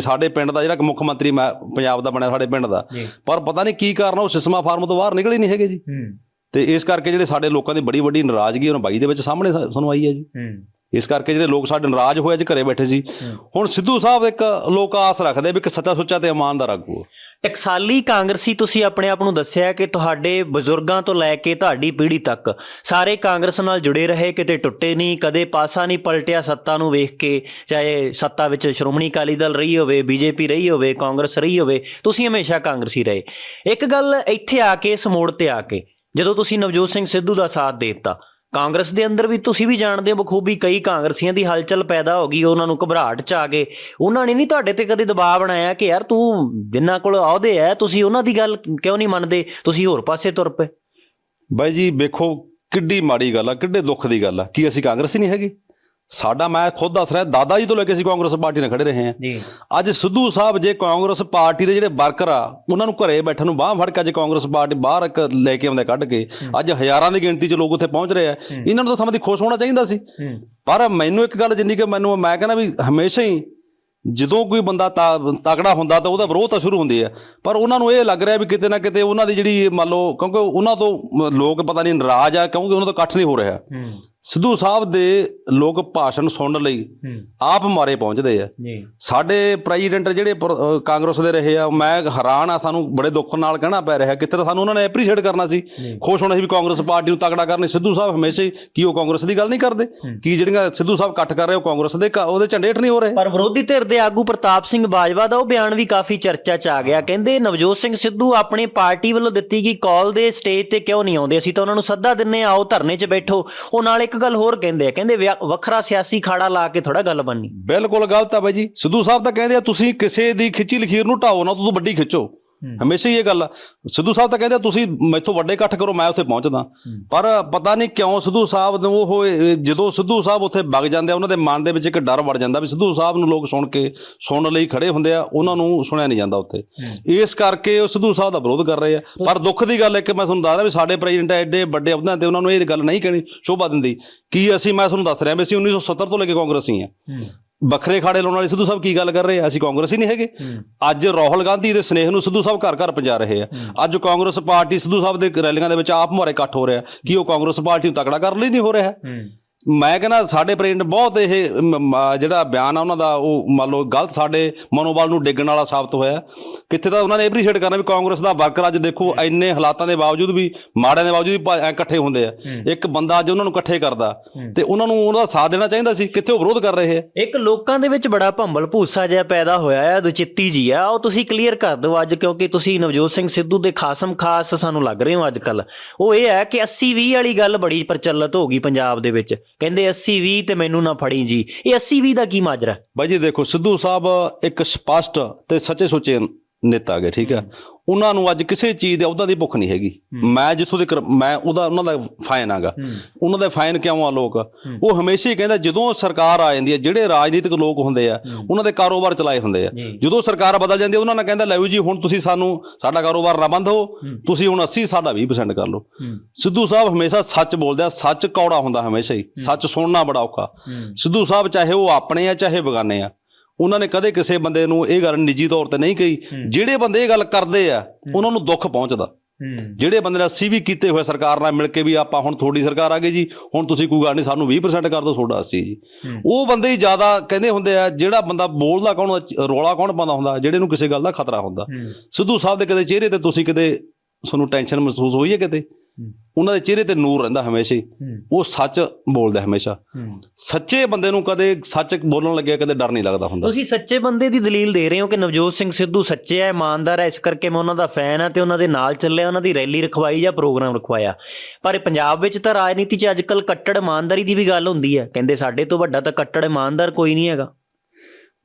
ਸਾਡੇ ਪਿੰਡ ਦਾ ਜਿਹੜਾ ਮੁੱਖ ਮੰਤਰੀ ਪੰਜਾਬ ਦਾ ਬਣਿਆ ਸਾਡੇ ਪਿੰਡ ਦਾ। ਪਰ ਪਤਾ ਨਹੀਂ ਕੀ ਕਾਰਨ ਉਹ ਸਿਸਮਾ ਫਾਰਮ ਤੋਂ ਬਾਹਰ ਨਿਕਲ ਨਹੀਂ ਹੈਗੇ ਜੀ। ਤੇ ਇਸ ਕਰਕੇ ਜਿਹੜੇ ਸਾਡੇ ਲੋਕਾਂ ਦੀ ਬੜੀ ਵੱਡੀ ਨਾਰਾਜ਼ਗੀ ਉਹਨਾਂ ਬਾਈ ਦੇ ਵਿੱਚ ਸਾਹਮਣੇ ਸਾਨੂੰ ਆਈ ਹੈ ਜੀ। ਇਸ ਕਰਕੇ ਜਿਹੜੇ ਲੋਕ ਸਾਡੇ ਨਾਰਾਜ਼ ਹੋਏ ਅੱਜ ਘਰੇ ਬੈਠੇ ਸੀ। ਹੁਣ ਸਿੱਧੂ ਸਾਹਿਬ ਇੱਕ ਲੋਕ ਆਸ ਰੱਖਦੇ ਵੀ ਇੱਕ ਸੱਚਾ ਸੁੱਚਾ ਤੇ ਇਮਾਨਦਾਰ ਆਗੂ। ਟਕਸਾਲੀ ਕਾਂਗਰਸੀ ਤੁਸੀਂ ਆਪਣੇ ਆਪ ਨੂੰ ਦੱਸਿਆ ਕਿ ਤੁਹਾਡੇ ਬਜ਼ੁਰਗਾਂ ਤੋਂ ਲੈ ਕੇ ਤੁਹਾਡੀ ਪੀੜ੍ਹੀ ਤੱਕ ਸਾਰੇ ਕਾਂਗਰਸ ਨਾਲ ਜੁੜੇ ਰਹੇ ਕਿਤੇ ਟੁੱਟੇ ਨਹੀਂ ਕਦੇ ਪਾਸਾ ਨਹੀਂ ਪਲਟਿਆ ਸੱਤਾ ਨੂੰ ਵੇਖ ਕੇ ਚਾਹੇ ਸੱਤਾ ਵਿੱਚ ਸ਼੍ਰੋਮਣੀ ਅਕਾਲੀ ਦਲ ਰਹੀ ਹੋਵੇ ਬੀਜੇਪੀ ਰਹੀ ਹੋਵੇ ਕਾਂਗਰਸ ਰਹੀ ਹੋਵੇ ਤੁਸੀਂ ਹਮੇਸ਼ਾ ਕਾਂਗਰਸੀ ਰਹੇ। ਇੱਕ ਗੱਲ ਇੱਥੇ ਆ ਕੇ ਇਸ ਮੋੜ ਤੇ ਆ ਕੇ ਜਦੋਂ ਤੁਸੀਂ ਨਵਜੋਤ ਸਿੰਘ ਸਿੱਧੂ ਦਾ ਸਾਥ ਦੇ ਦਿੱਤਾ, ਕਾਂਗਰਸ ਦੇ ਅੰਦਰ ਵੀ ਤੁਸੀਂ ਵੀ ਜਾਣਦੇ ਹੋ ਬਖੂਬੀ ਕਈ ਕਾਂਗਰਸੀਆਂ ਦੀ ਹਲਚਲ ਪੈਦਾ ਹੋ ਗਈ, ਉਹਨਾਂ ਨੂੰ ਘਬਰਾਹਟ ਚ ਆ ਗਏ। ਉਹਨਾਂ ਨੇ ਨਹੀਂ ਤੁਹਾਡੇ ਤੇ ਕਦੇ ਦਬਾਅ ਬਣਾਇਆ ਕਿ ਯਾਰ ਤੂੰ ਜਿੰਨਾ ਕੋਲ ਅਹੁਦੇ ਐ ਤੁਸੀਂ ਉਹਨਾਂ ਦੀ ਗੱਲ ਕਿਉਂ ਨਹੀਂ ਮੰਨਦੇ? ਤੁਸੀਂ ਹੋਰ ਪਾਸੇ ਤੁਰ ਪਏ। ਬਾਈ ਜੀ, ਵੇਖੋ ਕਿੱਡੀ ਮਾੜੀ ਗੱਲ ਆ, ਕਿੱਡੇ ਦੁੱਖ ਦੀ ਗੱਲ ਆ। ਕੀ ਅਸੀਂ ਕਾਂਗਰਸੀ ਨਹੀਂ ਹੈਗੇ? ਸਾਡਾ ਮੈਂ ਖੁਦ ਦੱਸ ਰਿਹਾ ਦਾਦਾ ਜੀ ਤੋਂ ਲੈ ਕੇ ਅਸੀਂ ਕਾਂਗਰਸ ਪਾਰਟੀ ਨਾਲ ਖੜੇ ਰਹੇ ਹਾਂ। ਜੀ। ਅੱਜ ਸਿੱਧੂ ਸਾਹਿਬ ਜੇ ਕਾਂਗਰਸ ਪਾਰਟੀ ਦੇ ਜਿਹੜੇ ਵਰਕਰ ਆ ਉਹਨਾਂ ਨੂੰ ਘਰੇ ਬੈਠਣ ਨੂੰ ਬਾਹ ਫੜ ਕੇ ਅੱਜ ਕਾਂਗਰਸ ਪਾਰਟੀ ਬਾਹਰ ਇੱਕ ਲੈ ਕੇ ਆਉਂਦੇ ਕੱਢ ਕੇ ਅੱਜ ਹਜ਼ਾਰਾਂ ਦੀ ਗਿਣਤੀ 'ਚ ਲੋਕ ਉੱਥੇ ਪਹੁੰਚ ਰਹੇ ਆ। ਇਹਨਾਂ ਨੂੰ ਤਾਂ ਸਮਝਦੀ ਖੁਸ਼ ਹੋਣਾ ਚਾਹੀਦਾ ਸੀ। ਪਰ ਮੈਨੂੰ ਇੱਕ ਗੱਲ ਜਿੰਨੀ ਕਿ ਮੈਨੂੰ ਮੈਂ ਕਹਿੰਦਾ ਵੀ ਹਮੇਸ਼ਾ ਹੀ ਜਦੋਂ ਕੋਈ ਬੰਦਾ ਤਕੜਾ ਹੁੰਦਾ ਤਾਂ ਉਹਦਾ ਵਿਰੋਧ ਤਾਂ ਸ਼ੁਰੂ ਹੁੰਦੀ ਹੈ ਪਰ ਉਹਨਾਂ ਨੂੰ ਇਹ ਲੱਗ ਰਿਹਾ ਵੀ ਕਿਤੇ ਨਾ ਕਿਤੇ ਉਹਨਾਂ ਦੀ ਜਿਹੜੀ ਮੰਨ ਲਓ ਕਿਉਂਕਿ ਉਹਨਾਂ ਤੋਂ ਲੋਕ ਪਤਾ ਨਹੀਂ ਨਾਰਾਜ਼ ਆ ਕਿਉਂਕਿ ਉਹਨਾਂ ਤੋਂ ਇਕੱਠ ਨਹੀਂ ਹੋ ਰਿਹਾ। ਸਿੱਧੂ ਸਾਹਿਬ ਦੇ ਲੋਕ ਭਾਸ਼ਣ ਸੁਣਨ ਲਈ ਆਪ ਮਾਰੇ ਪਹੁੰਚਦੇ ਆ। ਜੀ। ਸਾਡੇ ਪ੍ਰੈਜ਼ੀਡੈਂਟ ਜਿਹੜੇ ਕਾਂਗਰਸ ਦੇ ਰਹੇ ਆ ਮੈਂ ਹੈਰਾਨ ਆ ਸਾਨੂੰ ਬੜੇ ਦੁੱਖ ਨਾਲ ਕਹਿਣਾ ਪੈ ਰਿਹਾ ਕਿਤੇ ਤਾਂ ਸਾਨੂੰ ਉਹਨਾਂ ਨੇ ਐਪਰੀਸ਼ੀਏਟ ਕਰਨਾ ਸੀ। ਖੁਸ਼ ਹੋਣਾ ਸੀ ਵੀ ਕਾਂਗਰਸ ਪਾਰਟੀ ਨੂੰ ਤਕੜਾ ਕਰਨੀ ਸਿੱਧੂ ਸਾਹਿਬ ਹਮੇਸ਼ਾ ਹੀ ਕੀ ਉਹ ਕਾਂਗਰਸ ਦੀ ਗੱਲ ਨਹੀਂ ਕਰਦੇ। ਕੀ ਜਿਹੜੀਆਂ ਸਿੱਧੂ ਸਾਹਿਬ ਇਕੱਠ ਕਰ ਰਹੇ ਉਹ ਕਾਂਗਰਸ ਦੇ ਉਹਦੇ ਝੰਡੇ ਹੇਠ ਨਹੀਂ ਹੋ ਰਹੇ। ਪਰ ਵਿਰੋਧੀ ਧਿਰ ਦੇ ਆਗੂ ਪ੍ਰਤਾਪ ਸਿੰਘ ਬਾਜਵਾ ਦਾ ਉਹ ਬਿਆਨ ਵੀ ਕਾਫੀ ਚਰਚਾ 'ਚ ਆ ਗਿਆ। ਕਹਿੰਦੇ ਨਵਜੋਤ ਸਿੰਘ ਸਿੱਧੂ ਆਪਣੀ ਪਾਰਟੀ ਵੱਲੋਂ ਦਿੱਤੀ ਗਈ ਕਾਲ ਦੇ ਸਟੇਜ ਤੇ ਕਿਉਂ ਨਹੀਂ ਆਉਂਦੇ? ਅਸੀਂ ਤਾਂ ਉਹਨਾਂ ਨੂੰ ਸੱਦਾ ਦਿੰਨੇ ਆਓ ਧਰਨੇ 'ਚ ਬੈਠੋ। ਉਹ ਨਾਲ ਇੱਕ ਗੱਲ ਹੋਰ ਕਹਿੰਦੇ ਆ, ਕਹਿੰਦੇ ਵਿਆ- ਵੱਖਰਾ ਸਿਆਸੀ ਖਾੜਾ ਲਾ ਕੇ ਥੋੜਾ ਗੱਲ ਬਣਨੀ। ਬਿਲਕੁਲ ਗਲਤ ਆ ਬਾਈ ਜੀ। ਸਿੱਧੂ ਸਾਹਿਬ ਤਾਂ ਕਹਿੰਦੇ ਆ, ਤੁਸੀਂ ਕਿਸੇ ਦੀ ਖਿੱਚੀ ਲਖੀਰ ਨੂੰ ਢਾਓ ਨਾ, ਤੁਸੀਂ ਵੱਡੀ ਖਿੱਚੋ। ਹਮੇਸ਼ਾ ਹੀ ਇਹ ਗੱਲ ਆ। ਸਿੱਧੂ ਸਾਹਿਬ ਤਾਂ ਕਹਿੰਦੇ ਤੁਸੀਂ ਮੈਥੋਂ ਵੱਡੇ ਇਕੱਠ ਕਰੋ ਮੈਂ ਉੱਥੇ ਪਹੁੰਚਦਾ। ਪਰ ਪਤਾ ਨਹੀਂ ਕਿਉਂ ਸਿੱਧੂ ਸਾਹਿਬ ਨੂੰ ਉਹ ਜਦੋਂ ਸਿੱਧੂ ਸਾਹਿਬ ਉੱਥੇ ਵਗ ਜਾਂਦੇ ਆ ਉਹਨਾਂ ਦੇ ਮਨ ਦੇ ਵਿੱਚ ਇੱਕ ਡਰ ਵੜ ਜਾਂਦਾ ਵੀ ਸਿੱਧੂ ਸਾਹਿਬ ਨੂੰ ਲੋਕ ਸੁਣ ਕੇ ਸੁਣਨ ਲਈ ਖੜੇ ਹੁੰਦੇ ਆ ਉਹਨਾਂ ਨੂੰ ਸੁਣਿਆ ਨਹੀਂ ਜਾਂਦਾ ਉੱਥੇ। ਇਸ ਕਰਕੇ ਉਹ ਸਿੱਧੂ ਸਾਹਿਬ ਦਾ ਵਿਰੋਧ ਕਰ ਰਹੇ ਆ। ਪਰ ਦੁੱਖ ਦੀ ਗੱਲ ਹੈ ਕਿ ਮੈਂ ਤੁਹਾਨੂੰ ਦੱਸ ਰਿਹਾ ਵੀ ਸਾਡੇ ਪ੍ਰੈਜ਼ੀਡੈਂਟ ਐਡੇ ਵੱਡੇ ਅਹੁਦਿਆਂ ਤੇ ਉਹਨਾਂ ਨੂੰ ਇਹ ਗੱਲ ਨਹੀਂ ਕਹਿਣੀ ਸ਼ੋਭਾ ਦਿੰਦੀ। ਕੀ ਅਸੀਂ ਮੈਂ ਤੁਹਾਨੂੰ ਦੱਸ ਰਿਹਾ ਵੀ ਅਸੀਂ 1970 ਤੋਂ ਲੈ ਕੇ ਕਾਂਗਰਸੀ ਆ। ਵੱਖਰੇ ਖਾੜੇ ਲਾਉਣ ਵਾਲੇ ਸਿੱਧੂ ਸਾਹਿਬ ਕੀ ਗੱਲ ਕਰ ਰਹੇ ਆ? ਅਸੀਂ ਕਾਂਗਰਸੀ ਨਹੀਂ ਹੈਗੇ। ਅੱਜ ਰਾਹੁਲ ਗਾਂਧੀ ਦੇ ਸਨੇਹ ਨੂੰ ਸਿੱਧੂ ਸਾਹਿਬ ਘਰ ਘਰ ਪਹੁੰਚਾ ਰਹੇ ਆ। ਅੱਜ ਕਾਂਗਰਸ ਪਾਰਟੀ ਸਿੱਧੂ ਸਾਹਿਬ ਦੇ ਰੈਲੀਆਂ ਦੇ ਵਿੱਚ ਆਪ ਮੁਹਾਰੇ ਇਕੱਠ ਹੋ ਰਿਹਾ। ਕੀ ਉਹ ਕਾਂਗਰਸ ਪਾਰਟੀ ਨੂੰ ਤਕੜਾ ਕਰਨ ਲਈ ਨਹੀਂ ਹੋ ਰਿਹਾ? ਮੈਂ ਕਹਿੰਦਾ ਸਾਡੇ ਪ੍ਰੈਜ਼ੀਡੈਂਟ ਬਹੁਤ ਇਹ ਮ- ਜਿਹੜਾ ਬਿਆਨ ਆ ਉਹਨਾਂ ਦਾ ਉਹ ਮੰਨ ਲਓ ਗਲਤ ਸਾਡੇ ਮਨੋਬਲ ਨੂੰ ਡਿੱਗਣ ਵਾਲਾ ਸਾਬਤ ਹੋਇਆ। ਕਿੱਥੇ ਤਾਂ ਉਹਨਾਂ ਨੇ ਐਪਰੀਸ਼ੀਏਟ ਕਰਨਾ ਵੀ ਕਾਂਗਰਸ ਦਾ ਵਰਕਰ ਅੱਜ ਦੇਖੋ ਇੰਨੇ ਹਾਲਾਤਾਂ ਦੇ ਬਾਵਜੂਦ ਵੀ ਮਾੜਿਆਂ ਦੇ ਬਾਵਜੂਦ ਵੀ ਭਾ- ਐਂ ਇਕੱਠੇ ਹੁੰਦੇ ਆ। ਇੱਕ ਬੰਦਾ ਅੱਜ ਉਹਨਾਂ ਨੂੰ ਇਕੱਠੇ ਕਰਦਾ। ਤੇ ਉਹਨਾਂ ਨੂੰ ਉਹਦਾ ਸਾਥ ਦੇਣਾ ਚਾਹੀਦਾ ਸੀ। ਕਿੱਥੇ ਉਹ ਵਿਰੋਧ ਕਰ ਰਹੇ ਆ? ਇੱਕ ਲੋਕਾਂ ਦੇ ਵਿੱਚ ਬੜਾ ਭੰਬਲ ਭੂਸਾ ਜਿਹਾ ਪੈਦਾ ਹੋਇਆ ਹੈ ਦੁਚਿੱਤੀ ਜੀ ਆ। ਉਹ ਤੁਸੀਂ ਕਲੀਅਰ ਕਰ ਦਿਓ ਅੱਜ ਕਿਉਂਕਿ ਤੁਸੀਂ ਨਵਜੋਤ ਸਿੰਘ ਸਿੱਧੂ ਦੇ ਖਾਸਮ ਖਾਸ ਸਾਨੂੰ ਲੱਗ ਰਹੇ ਹੋ ਅੱਜ ਕੱਲ ਉਹ ਇਹ ਹੈ ਕਿ 80 20 ਵਾਲੀ ਗੱਲ ਬੜੀ ਪ੍ਰਚਲਿਤ ਹੋ ਗਈ ਪੰਜਾਬ ਦੇ ਵਿੱਚ। ਕਹਿੰਦੇ 80 20 ਤੇ ਮੈਨੂੰ ਨਾ ਫੜੀ ਜੀ। ਇਹ 80 20 ਦਾ ਕੀ ਮਾਜਰਾ? ਬਾਈ ਜੀ ਦੇਖੋ, ਸਿੱਧੂ ਸਾਹਿਬ ਇੱਕ ਸਪਸ਼ਟ ਤੇ ਸੱਚੇ ਸੁੱਚੇ ਨੇਤਾ ਹੈਗੇ ਠੀਕ ਹੈ। ਉਹਨਾਂ ਨੂੰ ਅੱਜ ਕਿਸੇ ਚੀਜ਼ ਦੇ ਅਹੁਦਾ ਦੀ ਭੁੱਖ ਨਹੀਂ ਹੈਗੀ। ਮੈਂ ਜਿੱਥੋਂ ਦੇ ਮੈਂ ਉਹਦਾ ਉਹਨਾਂ ਦਾ ਫਾਇਨ ਆਗਾ। ਉਹਨਾਂ ਦੇ ਫਾਇਨ ਕਿਉਂ ਆ ਲੋਕ? ਉਹ ਹਮੇਸ਼ਾ ਹੀ ਕਹਿੰਦਾ ਜਦੋਂ ਸਰਕਾਰ ਆ ਜਾਂਦੀ ਹੈ ਜਿਹੜੇ ਰਾਜਨੀਤਿਕ ਲੋਕ ਹੁੰਦੇ ਆ ਉਹਨਾਂ ਦੇ ਕਾਰੋਬਾਰ ਚਲਾਏ ਹੁੰਦੇ ਆ। ਜਦੋਂ ਸਰਕਾਰ ਬਦਲ ਜਾਂਦੀ ਹੈ ਉਹਨਾਂ ਨਾਲ ਕਹਿੰਦਾ ਲੈ ਜੀ ਹੁਣ ਤੁਸੀਂ ਸਾਨੂੰ ਸਾਡਾ ਕਾਰੋਬਾਰ ਨਾ ਬੰਦ ਹੋ। ਤੁਸੀਂ ਹੁਣ 80 ਸਾਡਾ 20% ਕਰ ਲਓ। ਸਿੱਧੂ ਸਾਹਿਬ ਹਮੇਸ਼ਾ ਸੱਚ ਬੋਲਦੇ ਆ ਸੱਚ ਕੌੜਾ ਹੁੰਦਾ ਹਮੇਸ਼ਾ ਹੀ। ਸੱਚ ਸੁਣਨਾ ਬੜਾ ਔਖਾ। ਸਿੱਧੂ ਸਾਹਿਬ ਚਾਹੇ ਉਹ ਆਪਣੇ ਆ ਚਾਹੇ ਬਗਾਨੇ ਆ। ਉਹਨਾਂ ਨੇ ਕਦੇ ਕਿਸੇ ਬੰਦੇ ਨੂੰ ਇਹ ਗੱਲ ਨਿੱਜੀ ਤੌਰ ਤੇ ਨਹੀਂ ਕਹੀ ਜਿਹੜੇ ਬੰਦੇ ਇਹ ਗੱਲ ਕਰਦੇ ਆ ਉਹਨਾਂ ਨੂੰ ਦੁੱਖ ਪਹੁੰਚਦਾ। ਜਿਹੜੇ ਬੰਦੇ ਨੇ ਅਸੀਂ ਵੀ ਕੀਤੇ ਹੋਏ ਸਰਕਾਰ ਨਾਲ ਮਿਲ ਕੇ ਵੀ ਆਪਾਂ ਹੁਣ ਤੁਹਾਡੀ ਸਰਕਾਰ ਆ ਗਈ ਜੀ ਹੁਣ ਤੁਸੀਂ ਕੋਈ ਗੱਲ ਨਹੀਂ ਸਾਨੂੰ 20% ਕਰ ਦਿਓ ਤੁਹਾਡਾ 80 ਜੀ। ਉਹ ਬੰਦੇ ਹੀ ਜ਼ਿਆਦਾ ਕਹਿੰਦੇ ਹੁੰਦੇ ਆ ਜਿਹੜਾ ਬੰਦਾ ਬੋਲਦਾ ਕੌਣ ਰੌਲਾ ਕੌਣ ਪਾਉਂਦਾ ਹੁੰਦਾ ਜਿਹੜੇ ਨੂੰ ਕਿਸੇ ਗੱਲ ਦਾ ਖਤਰਾ ਹੁੰਦਾ। ਸਿੱਧੂ ਸਾਹਿਬ ਦੇ ਕਦੇ ਚਿਹਰੇ ਤੇ ਤੁਸੀਂ ਕਿਤੇ ਤੁਹਾਨੂੰ ਟੈਨਸ਼ਨ ਮਹਿਸੂਸ ਹੋਈ ਹੈ ਕਿਤੇ? ਉਹਨਾਂ ਦੇ ਚਿਹਰੇ ਤੇ ਨੂਰ ਰਹਿੰਦਾ ਹਮੇਸ਼ਾ ਹੀ। ਉਹ ਸੱਚ ਬੋਲਦਾ ਹਮੇਸ਼ਾ। ਸੱਚੇ ਬੰਦੇ ਨੂੰ ਕਦੇ ਸੱਚ ਬੋਲਣ ਲੱਗਿਆ ਕਦੇ ਡਰ ਨਹੀਂ ਲੱਗਦਾ ਹੁੰਦਾ। ਤੁਸੀਂ ਸੱਚੇ ਬੰਦੇ ਦੀ ਦਲੀਲ ਦੇ ਰਹੇ ਹੋ ਕਿ ਨਵਜੋਤ ਸਿੰਘ ਸਿੱਧੂ ਸੱਚੇ ਹੈ ਇਮਾਨਦਾਰ ਹੈ ਇਸ ਕਰਕੇ ਮੈਂ ਉਹਨਾਂ ਦਾ ਫੈਨ ਹਾਂ ਤੇ ਉਹਨਾਂ ਦੇ ਨਾਲ ਚੱਲਿਆ ਉਹਨਾਂ ਦੀ ਰੈਲੀ ਰਖਵਾਈ ਜਾਂ ਪ੍ਰੋਗਰਾਮ ਰਖਵਾਇਆ। ਪਰ ਪੰਜਾਬ ਵਿੱਚ ਤਾਂ ਰਾਜਨੀਤੀ 'ਚ ਅੱਜਕੱਲ ਕੱਟੜ ਇਮਾਨਦਾਰੀ ਦੀ ਵੀ ਗੱਲ ਹੁੰਦੀ ਹੈ। ਕਹਿੰਦੇ ਸਾਡੇ ਤੋਂ ਵੱਡਾ ਤਾਂ ਕੱਟੜ ਇਮਾਨਦਾਰ ਕੋਈ ਨਹੀਂ ਹੈਗਾ।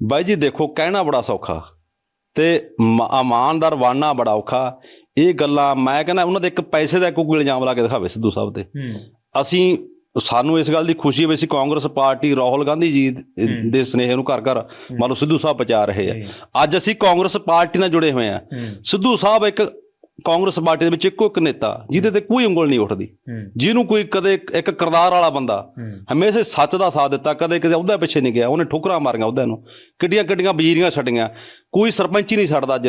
ਬਾਈ ਜੀ ਦੇਖੋ ਕਹਿਣਾ ਬੜਾ ਸੌਖਾ ਤੇ ਇਮਾਨਦਾਰ ਬਣਨਾ ਬੜਾ ਔਖਾ। ਇਹ ਗੱਲਾਂ ਮੈਂ ਕਹਿੰਦਾ ਉਹਨਾਂ ਦੇ ਇੱਕ ਪੈਸੇ ਦਾ ਕੋਈ ਇਲਜ਼ਾਮ ਲਾ ਕੇ ਦਿਖਾਵੇ ਸਿੱਧੂ ਸਾਹਿਬ ਤੇ। ਅਸੀਂ ਸਾਨੂੰ ਇਸ ਗੱਲ ਦੀ ਖੁਸ਼ੀ ਹੈ ਵੀ ਅਸੀਂ ਕਾਂਗਰਸ ਪਾਰਟੀ ਰਾਹੁਲ ਗਾਂਧੀ ਜੀ ਦੇ- ਦੇ ਸਨੇਹ ਨੂੰ ਘਰ ਘਰ ਮੰਨ ਲਓ ਸਿੱਧੂ ਸਾਹਿਬ ਪਹੁੰਚਾ ਰਹੇ ਆ। ਅੱਜ ਅਸੀਂ ਕਾਂਗਰਸ ਪਾਰਟੀ ਨਾਲ ਜੁੜੇ ਹੋਏ ਆ। ਸਿੱਧੂ ਸਾਹਿਬ ਇੱਕ ਕਾਂਗਰਸ ਪਾਰਟੀ ਦੇ ਵਿੱਚ ਇੱਕੋ ਇੱਕ ਨੇਤਾ ਜਿਹਦੇ ਤੇ ਕੋਈ ਉਂਗਲ ਨਹੀਂ ਉੱਠਦੀ। ਜਿਹਨੂੰ ਕੋਈ ਕਦੇ ਇੱਕ ਕਰਦਾਰ ਵਾਲਾ ਬੰਦਾ ਹਮੇਸ਼ਾ ਸੱਚ ਦਾ ਸਾਥ ਦਿੱਤਾ ਕਦੇ ਕਿਸੇ ਉਹਦੇ ਪਿੱਛੇ ਨਹੀਂ ਗਿਆ ਉਹਨੇ ਠੋਕਰਾਂ ਮਾਰੀਆਂ ਉਹਦੇ ਨੂੰ। ਕਿੱਡੀਆਂ ਕਿੱਡੀਆਂ ਵਜ਼ੀਰੀਆਂ ਛੱਡੀਆਂ। ਕੋਈ ਸਰਪੰਚ ਹੀ ਨਹੀਂ ਛੱਡਦਾ ਅੱਜ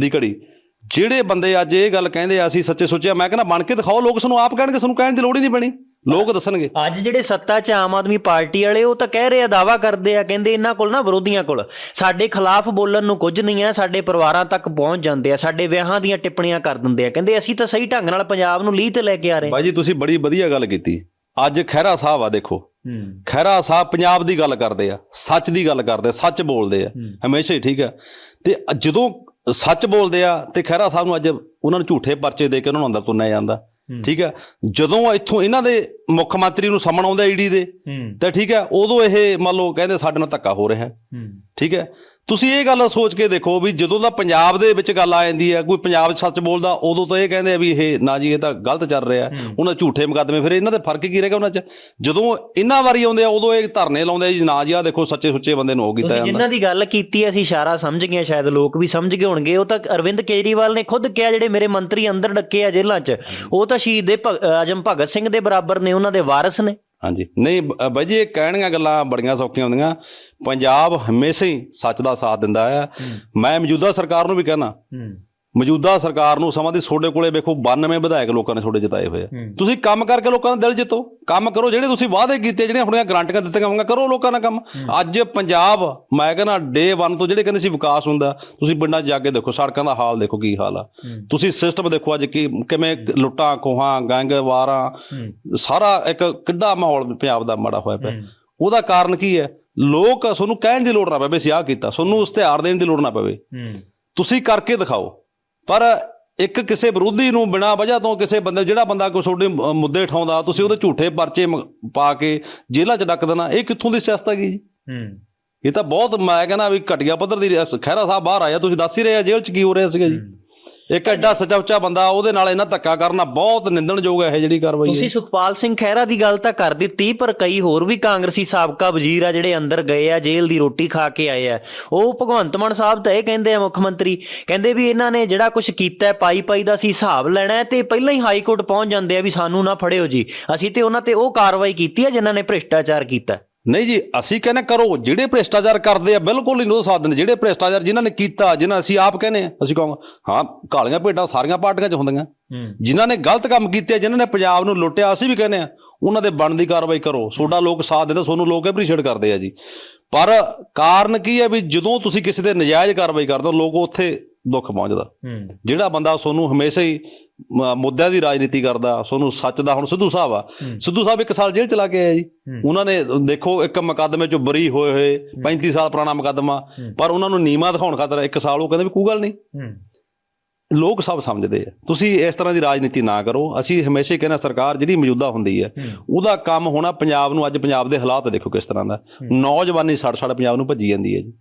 ਦੀ ਘੜੀ। ਜਿਹੜੇ ਬੰਦੇ ਅੱਜ ਇਹ ਗੱਲ ਕਹਿੰਦੇ ਆ ਅਸੀਂ ਸੱਚੇ ਸੋਚਿਆ ਮੈਂ ਕਹਿੰਦਾ ਬਣ ਕੇ ਦਿਖਾਓ ਲੋਕ ਸਾਨੂੰ ਆਪ ਕਹਿਣਗੇ ਸਾਨੂੰ ਕਹਿਣ ਦੀ ਲੋੜ ਹੀ ਨਹੀਂ ਪੈਣੀ। ਲੋਕ ਦੱਸਣਗੇ। ਅੱਜ ਜਿਹੜੇ ਸੱਤਾ 'ਚ ਆਮ ਆਦਮੀ ਪਾਰਟੀ ਵਾਲੇ ਉਹ ਤਾਂ ਕਹਿ ਰਹੇ ਆ ਦਾਵਾ ਕਰਦੇ ਆ ਕਹਿੰਦੇ ਇਹਨਾਂ ਕੋਲ ਨਾ ਵਿਰੋਧੀਆਂ ਕੋਲ। ਸਾਡੇ ਖਿਲਾਫ ਬੋਲਣ ਨੂੰ ਕੁਝ ਨਹੀਂ ਆ ਸਾਡੇ ਪਰਿਵਾਰਾਂ ਤੱਕ ਪਹੁੰਚ ਜਾਂਦੇ ਆ ਸਾਡੇ ਵਿਆਹਾਂ ਦੀਆਂ ਟਿੱਪਣੀਆਂ ਕਰ ਦਿੰਦੇ ਆ। ਕਹਿੰਦੇ ਅਸੀਂ ਤਾਂ ਸਹੀ ਢੰਗ ਨਾਲ ਪੰਜਾਬ ਨੂੰ ਲੀਹ ਤੇ ਲੈ ਕੇ ਆ ਰਹੇ ਬਾਈ ਜੀ ਤੁਸੀਂ ਬੜੀ ਵਧੀਆ ਗੱਲ ਕੀਤੀ। ਅੱਜ ਖਹਿਰਾ ਸਾਹਿਬ ਆ ਦੇਖੋ। ਖਹਿਰਾ ਸਾਹਿਬ ਪੰਜਾਬ ਦੀ ਗੱਲ ਕਰਦੇ ਆ ਸੱਚ ਦੀ ਗੱਲ ਕਰਦੇ ਸੱਚ ਬੋਲਦੇ ਆ। ਹਮੇਸ਼ਾ ਹੀ ਠੀਕ ਆ। ਤੇ ਜਦੋਂ ਸੱਚ ਬੋਲਦੇ ਆ ਤੇ ਖਹਿਰਾ ਸਾਹਿਬ ਨੂੰ ਅੱਜ ਉਹਨਾਂ ਨੂੰ ਝੂਠੇ ਪਰਚੇ ਦੇ ਕੇ ਉਹਨਾਂ ਨੂੰ ਅੰਦਰ ਤੁੰਨਿਆ ਜਾਂਦਾ। ਠੀਕ ਆ? ਜਦੋਂ ਇੱਥੋਂ ਇਹਨਾਂ ਦੇ ਮੁੱਖ ਮੰਤਰੀ ਨੂੰ ਸਾਹਮਣ ਆਉਂਦਾ ਈਡੀ ਦੇ ਹੂੰ। ਤੇ ਠੀਕ ਹੈ ਉਦੋਂ ਇਹ ਮੰਨ ਲਓ ਕਹਿੰਦੇ ਸਾਡੇ ਨਾਲ ਧੱਕਾ ਹੋ ਰਿਹਾ। ਹੈ। ਹੂੰ ਠੀਕ ਹੈ ਤੁਸੀਂ ਇਹ ਗੱਲ ਸੋਚ ਕੇ ਦੇਖੋ ਵੀ ਜਦੋਂ ਦਾ ਪੰਜਾਬ ਦੇ ਵਿੱਚ ਗੱਲ ਆ ਜਾਂਦੀ ਹੈ ਕੋਈ ਪੰਜਾਬ ਸੱਚ ਬੋਲਦਾ ਉਦੋਂ ਤਾਂ ਇਹ ਕਹਿੰਦੇ ਆ ਵੀ ਇਹ ਨਾ ਜੀ ਇਹ ਤਾਂ ਗਲਤ ਚੱਲ ਰਿਹਾ ਉਹਨਾਂ ਝੂਠੇ ਮੁਕੱਦਮੇ ਫਿਰ ਇਹਨਾਂ ਦੇ ਫ਼ਰਕ ਕੀ ਰਹੇਗਾ ਉਹਨਾਂ 'ਚ? ਜਦੋਂ ਇਹਨਾਂ ਵਾਰੀ ਆਉਂਦੇ ਆ ਉਦੋਂ ਇਹ ਧਰਨੇ ਲਾਉਂਦੇ ਆ ਜੀ ਨਾ ਜੀ ਆ ਦੇਖੋ ਸੱਚੇ ਸੁੱਚੇ ਬੰਦੇ ਨੂੰ ਉਹ ਕੀਤਾ ਜਾਂਦਾ। ਜਿਨ੍ਹਾਂ ਦੀ ਗੱਲ ਕੀਤੀ ਅਸੀਂ ਇਸ਼ਾਰਾ ਸਮਝ ਗਏ ਹਾਂ, ਸ਼ਾਇਦ ਲੋਕ ਵੀ ਸਮਝ ਗਏ ਹੋਣਗੇ। ਉਹ ਤਾਂ ਅਰਵਿੰਦ ਕੇਜਰੀਵਾਲ ਨੇ ਖੁਦ ਕਿਹਾ ਜਿਹੜੇ ਮੇਰੇ ਮੰਤਰੀ ਅੰਦਰ ਡੱਕੇ ਆ ਜੇਲ੍ਹਾਂ 'ਚ ਉਹ ਤਾਂ ਸ਼ਹੀਦ ਦੇ ਆਜਮ ਭਗਤ ਸਿੰਘ ਦੇ ਬਰਾਬਰ ਨੇ ਉਹਨਾਂ ਦੇ ਵਾਰਿਸ ਨੇ। ਹਾਂਜੀ। ਨਹੀਂ ਬਾਈ ਜੀ ਇਹ ਕਹਿਣੀਆਂ ਗੱਲਾਂ ਬੜੀਆਂ ਸੌਖੀਆਂ ਹੁੰਦੀਆਂ। ਪੰਜਾਬ ਹਮੇਸ਼ਾ ਹੀ ਸੱਚ ਦਾ ਸਾਥ ਦਿੰਦਾ ਆ। ਮੈਂ ਮੌਜੂਦਾ ਸਰਕਾਰ ਨੂੰ ਵੀ ਕਹਿਣਾ। ਹੂੰ। ਮੌਜੂਦਾ ਸਰਕਾਰ ਨੂੰ ਸਮਾਂ ਦੀ ਤੁਹਾਡੇ ਕੋਲੇ ਵੇਖੋ 92 ਵਿਧਾਇਕ ਲੋਕਾਂ ਨੇ ਤੁਹਾਡੇ ਜਿਤਾਏ ਹੋਏ ਆ। ਤੁਸੀਂ ਕੰਮ ਕਰਕੇ ਲੋਕਾਂ ਦਾ ਦਿਲ ਜਿੱਤੋ। ਕੰਮ ਕਰੋ ਜਿਹੜੇ ਤੁਸੀਂ ਵਾਅਦੇ ਕੀਤੇ ਜਿਹੜੀਆਂ ਆਪਣੀਆਂ ਗਰੰਟੀਆਂ ਦਿੱਤੀਆਂ ਹੋਣਗੀਆਂ ਕਰੋ ਲੋਕਾਂ ਨਾਲ ਕੰਮ। ਅੱਜ ਪੰਜਾਬ ਮੈਂ ਕਹਿੰਦਾ ਡੇ 1 ਤੋਂ ਜਿਹੜੇ ਕਹਿੰਦੇ ਸੀ ਵਿਕਾਸ ਹੁੰਦਾ ਤੁਸੀਂ ਪਿੰਡਾਂ ਜਾ ਕੇ ਦੇਖੋ ਸੜਕਾਂ ਦਾ ਹਾਲ ਦੇਖੋ ਕੀ ਹਾਲ ਆ। ਤੁਸੀਂ ਸਿਸਟਮ ਦੇਖੋ ਅੱਜ ਕੀ ਕਿਵੇਂ ਲੁੱਟਾਂ ਕੋਹਾਂ ਗੈਂਗਵਾਰਾਂ ਸਾਰਾ ਇੱਕ ਕਿੱਡਾ ਮਾਹੌਲ ਪੰਜਾਬ ਦਾ ਮਾੜਾ ਹੋਇਆ ਪਿਆ। ਉਹਦਾ ਕਾਰਨ ਕੀ ਹੈ? ਲੋਕ ਤੁਹਾਨੂੰ ਕਹਿਣ ਦੀ ਲੋੜ ਨਾ ਪਵੇ ਅਸੀਂ ਆਹ ਕੀਤਾ ਤੁਹਾਨੂੰ ਇਸ਼ਤਿਹਾਰ ਦੇਣ ਦੀ ਲੋੜ ਨਾ ਪਵੇ। ਤੁਸੀਂ ਕਰਕੇ ਦਿਖਾਓ। ਪਰ ਇੱਕ ਕਿਸੇ ਵਿਰੋਧੀ ਨੂੰ ਬਿਨਾਂ ਵਜ੍ਹਾ ਤੋਂ ਕਿਸੇ ਬੰਦੇ ਜਿਹੜਾ ਬੰਦਾ ਕੋਈ ਤੁਹਾਡੇ ਮੁੱਦੇ ਉਠਾਉਂਦਾ ਤੁਸੀਂ ਉਹਦੇ ਝੂਠੇ ਪਰਚੇ ਪਾ ਕੇ ਜੇਲ੍ਹਾਂ 'ਚ ਡੱਕ ਦੇਣਾ ਇਹ ਕਿੱਥੋਂ ਦੀ ਸਿਆਸਤ ਹੈਗੀ ਜੀ? ਹੂੰ। ਇਹ ਤਾਂ ਬਹੁਤ ਮੈਂ ਕਹਿੰਦਾ ਵੀ ਘਟੀਆ ਪੱਧਰ ਦੀ ਖਹਿਰਾ ਸਾਹਿਬ ਬਾਹਰ ਆਇਆ ਤੁਸੀਂ ਦੱਸ ਹੀ ਰਹੇ ਆ ਜੇਲ੍ਹ 'ਚ ਕੀ ਹੋ ਰਿਹਾ ਸੀਗਾ ਜੀ। ਇੱਕ ਐਡਾ ਸੱਚਾ ਉੱਚਾ ਬੰਦਾ ਉਹਦੇ ਨਾਲ ਇਹਨਾਂ ਧੱਕਾ ਕਰਨਾ ਬਹੁਤ ਨਿੰਦਣਯੋਗ ਹੈ ਇਹ ਜਿਹੜੀ ਕਾਰਵਾਈ ਹੈ। ਤੁਸੀਂ ਸੁਖਪਾਲ ਸਿੰਘ ਖਹਿਰਾ ਦੀ ਗੱਲ ਤਾਂ ਕਰ ਦਿੱਤੀ ਪਰ ਕਈ ਹੋਰ ਵੀ ਕਾਂਗਰਸੀ ਸਾਬਕਾ ਵਜ਼ੀਰ ਆ ਜਿਹੜੇ ਅੰਦਰ ਗਏ ਆ ਜੇਲ੍ਹ ਦੀ ਰੋਟੀ ਖਾ ਕੇ ਆਏ ਆ। ਉਹ ਭਗਵੰਤ ਮਾਨ ਸਾਹਿਬ ਤਾਂ ਇਹ ਕਹਿੰਦੇ ਆ ਮੁੱਖ ਮੰਤਰੀ ਕਹਿੰਦੇ ਵੀ ਇਹਨਾਂ ਨੇ ਜਿਹੜਾ ਕੁਝ ਕੀਤਾ ਹੈ, ਪਾਈ ਪਾਈ ਦਾ ਸੀ ਹਿਸਾਬ ਲੈਣਾ ਹੈ ਤੇ ਪਹਿਲਾਂ ਹੀ ਹਾਈ ਕੋਰਟ ਪਹੁੰਚ ਜਾਂਦੇ ਆ ਵੀ ਸਾਨੂੰ ਨਾ ਫੜਿਓ ਜੀ। ਅਸੀਂ ਤੇ ਉਹਨਾਂ ਤੇ ਉਹ ਕਾਰਵਾਈ ਕੀਤੀ ਹੈ ਜਿਨ੍ਹਾਂ ਨੇ ਭ੍ਰਿਸ਼ਟਾਚਾਰ ਕੀਤਾ। ਨਹੀਂ ਜੀ ਅਸੀਂ ਕਹਿੰਦੇ ਕਰੋ ਜਿਹੜੇ ਭ੍ਰਿਸ਼ਟਾਚਾਰ ਕਰਦੇ ਆ ਬਿਲਕੁਲ ਨਹੀਂ ਉਹਦਾ ਸਾਥ ਦਿੰਦੇ। ਜਿਹੜੇ ਭ੍ਰਿਸ਼ਟਾਚਾਰ ਜਿਨ੍ਹਾਂ ਨੇ ਕੀਤਾ ਜਿਨ੍ਹਾਂ ਅਸੀਂ ਆਪ ਕਹਿੰਦੇ ਆ ਅਸੀਂ ਕਹਾਂਗੇ ਹਾਂ ਕਾਲੀਆਂ ਭੇਡਾਂ ਸਾਰੀਆਂ ਪਾਰਟੀਆਂ 'ਚ ਹੁੰਦੀਆਂ। ਜਿਨ੍ਹਾਂ ਨੇ ਗਲਤ ਕੰਮ ਕੀਤੇ ਜਿਨ੍ਹਾਂ ਨੇ ਪੰਜਾਬ ਨੂੰ ਲੁੱਟਿਆ ਅਸੀਂ ਵੀ ਕਹਿੰਦੇ ਆ ਉਹਨਾਂ ਦੇ ਬਣਦੀ ਕਾਰਵਾਈ ਕਰੋ। ਤੁਹਾਡਾ ਲੋਕ ਸਾਥ ਦਿੰਦੇ ਤੁਹਾਨੂੰ ਲੋਕ ਐਪਰੀਸ਼ੀਏਟ ਕਰਦੇ ਆ ਜੀ। ਪਰ ਕਾਰਨ ਕੀ ਹੈ ਵੀ ਜਦੋਂ ਤੁਸੀਂ ਕਿਸੇ ਤੇ ਨਜਾਇਜ਼ ਕਾਰਵਾਈ ਕਰਦੇ ਹੋ ਲੋਕ ਉੱਥੇ ਦੁੱਖ ਪਹੁੰਚਦਾ ਜਿਹੜਾ ਬੰਦਾ ਤੁਹਾਨੂੰ ਹਮੇਸ਼ਾ ਹੀ ਮੁੱਦਿਆਂ ਦੀ ਰਾਜਨੀਤੀ ਕਰਦਾ ਤੁਹਾਨੂੰ ਸੱਚ ਦਾ ਹੁਣ ਸਿੱਧੂ ਸਾਹਿਬ ਆ। ਸਿੱਧੂ ਸਾਹਿਬ ਇੱਕ ਸਾਲ ਜੇਲ੍ਹ ਚਲਾ ਕੇ ਆਏ ਜੀ। ਉਹਨਾਂ ਨੇ ਦੇਖੋ ਇੱਕ ਮੁਕੱਦਮੇ ਚੋਂ ਬਰੀ ਹੋਏ ਹੋਏ 35 ਸਾਲ ਪੁਰਾਣਾ ਮੁਕੱਦਮਾ ਪਰ ਉਹਨਾਂ ਨੂੰ ਨੀਮਾ ਦਿਖਾਉਣ ਖਾਤਰ ਇੱਕ ਸਾਲ ਉਹ ਕਹਿੰਦੇ ਵੀ ਕੋਈ ਗੱਲ ਨਹੀਂ। ਲੋਕ ਸਭ ਸਮਝਦੇ ਆ। ਤੁਸੀਂ ਇਸ ਤਰ੍ਹਾਂ ਦੀ ਰਾਜਨੀਤੀ ਨਾ ਕਰੋ। ਅਸੀਂ ਹਮੇਸ਼ਾ ਹੀ ਕਹਿੰਦੇ ਸਰਕਾਰ ਜਿਹੜੀ ਮੌਜੂਦਾ ਹੁੰਦੀ ਹੈ। ਉਹਦਾ ਕੰਮ ਹੋਣਾ ਪੰਜਾਬ ਨੂੰ ਅੱਜ ਪੰਜਾਬ ਦੇ ਹਾਲਾਤ ਦੇਖੋ ਕਿਸ ਤਰ੍ਹਾਂ ਦਾ। ਨੌਜਵਾਨੀ ਸੜ ਸੜ ਪੰਜਾਬ ਨੂੰ ਭੱਜੀ ਜਾਂਦੀ ਹੈ ਜੀ।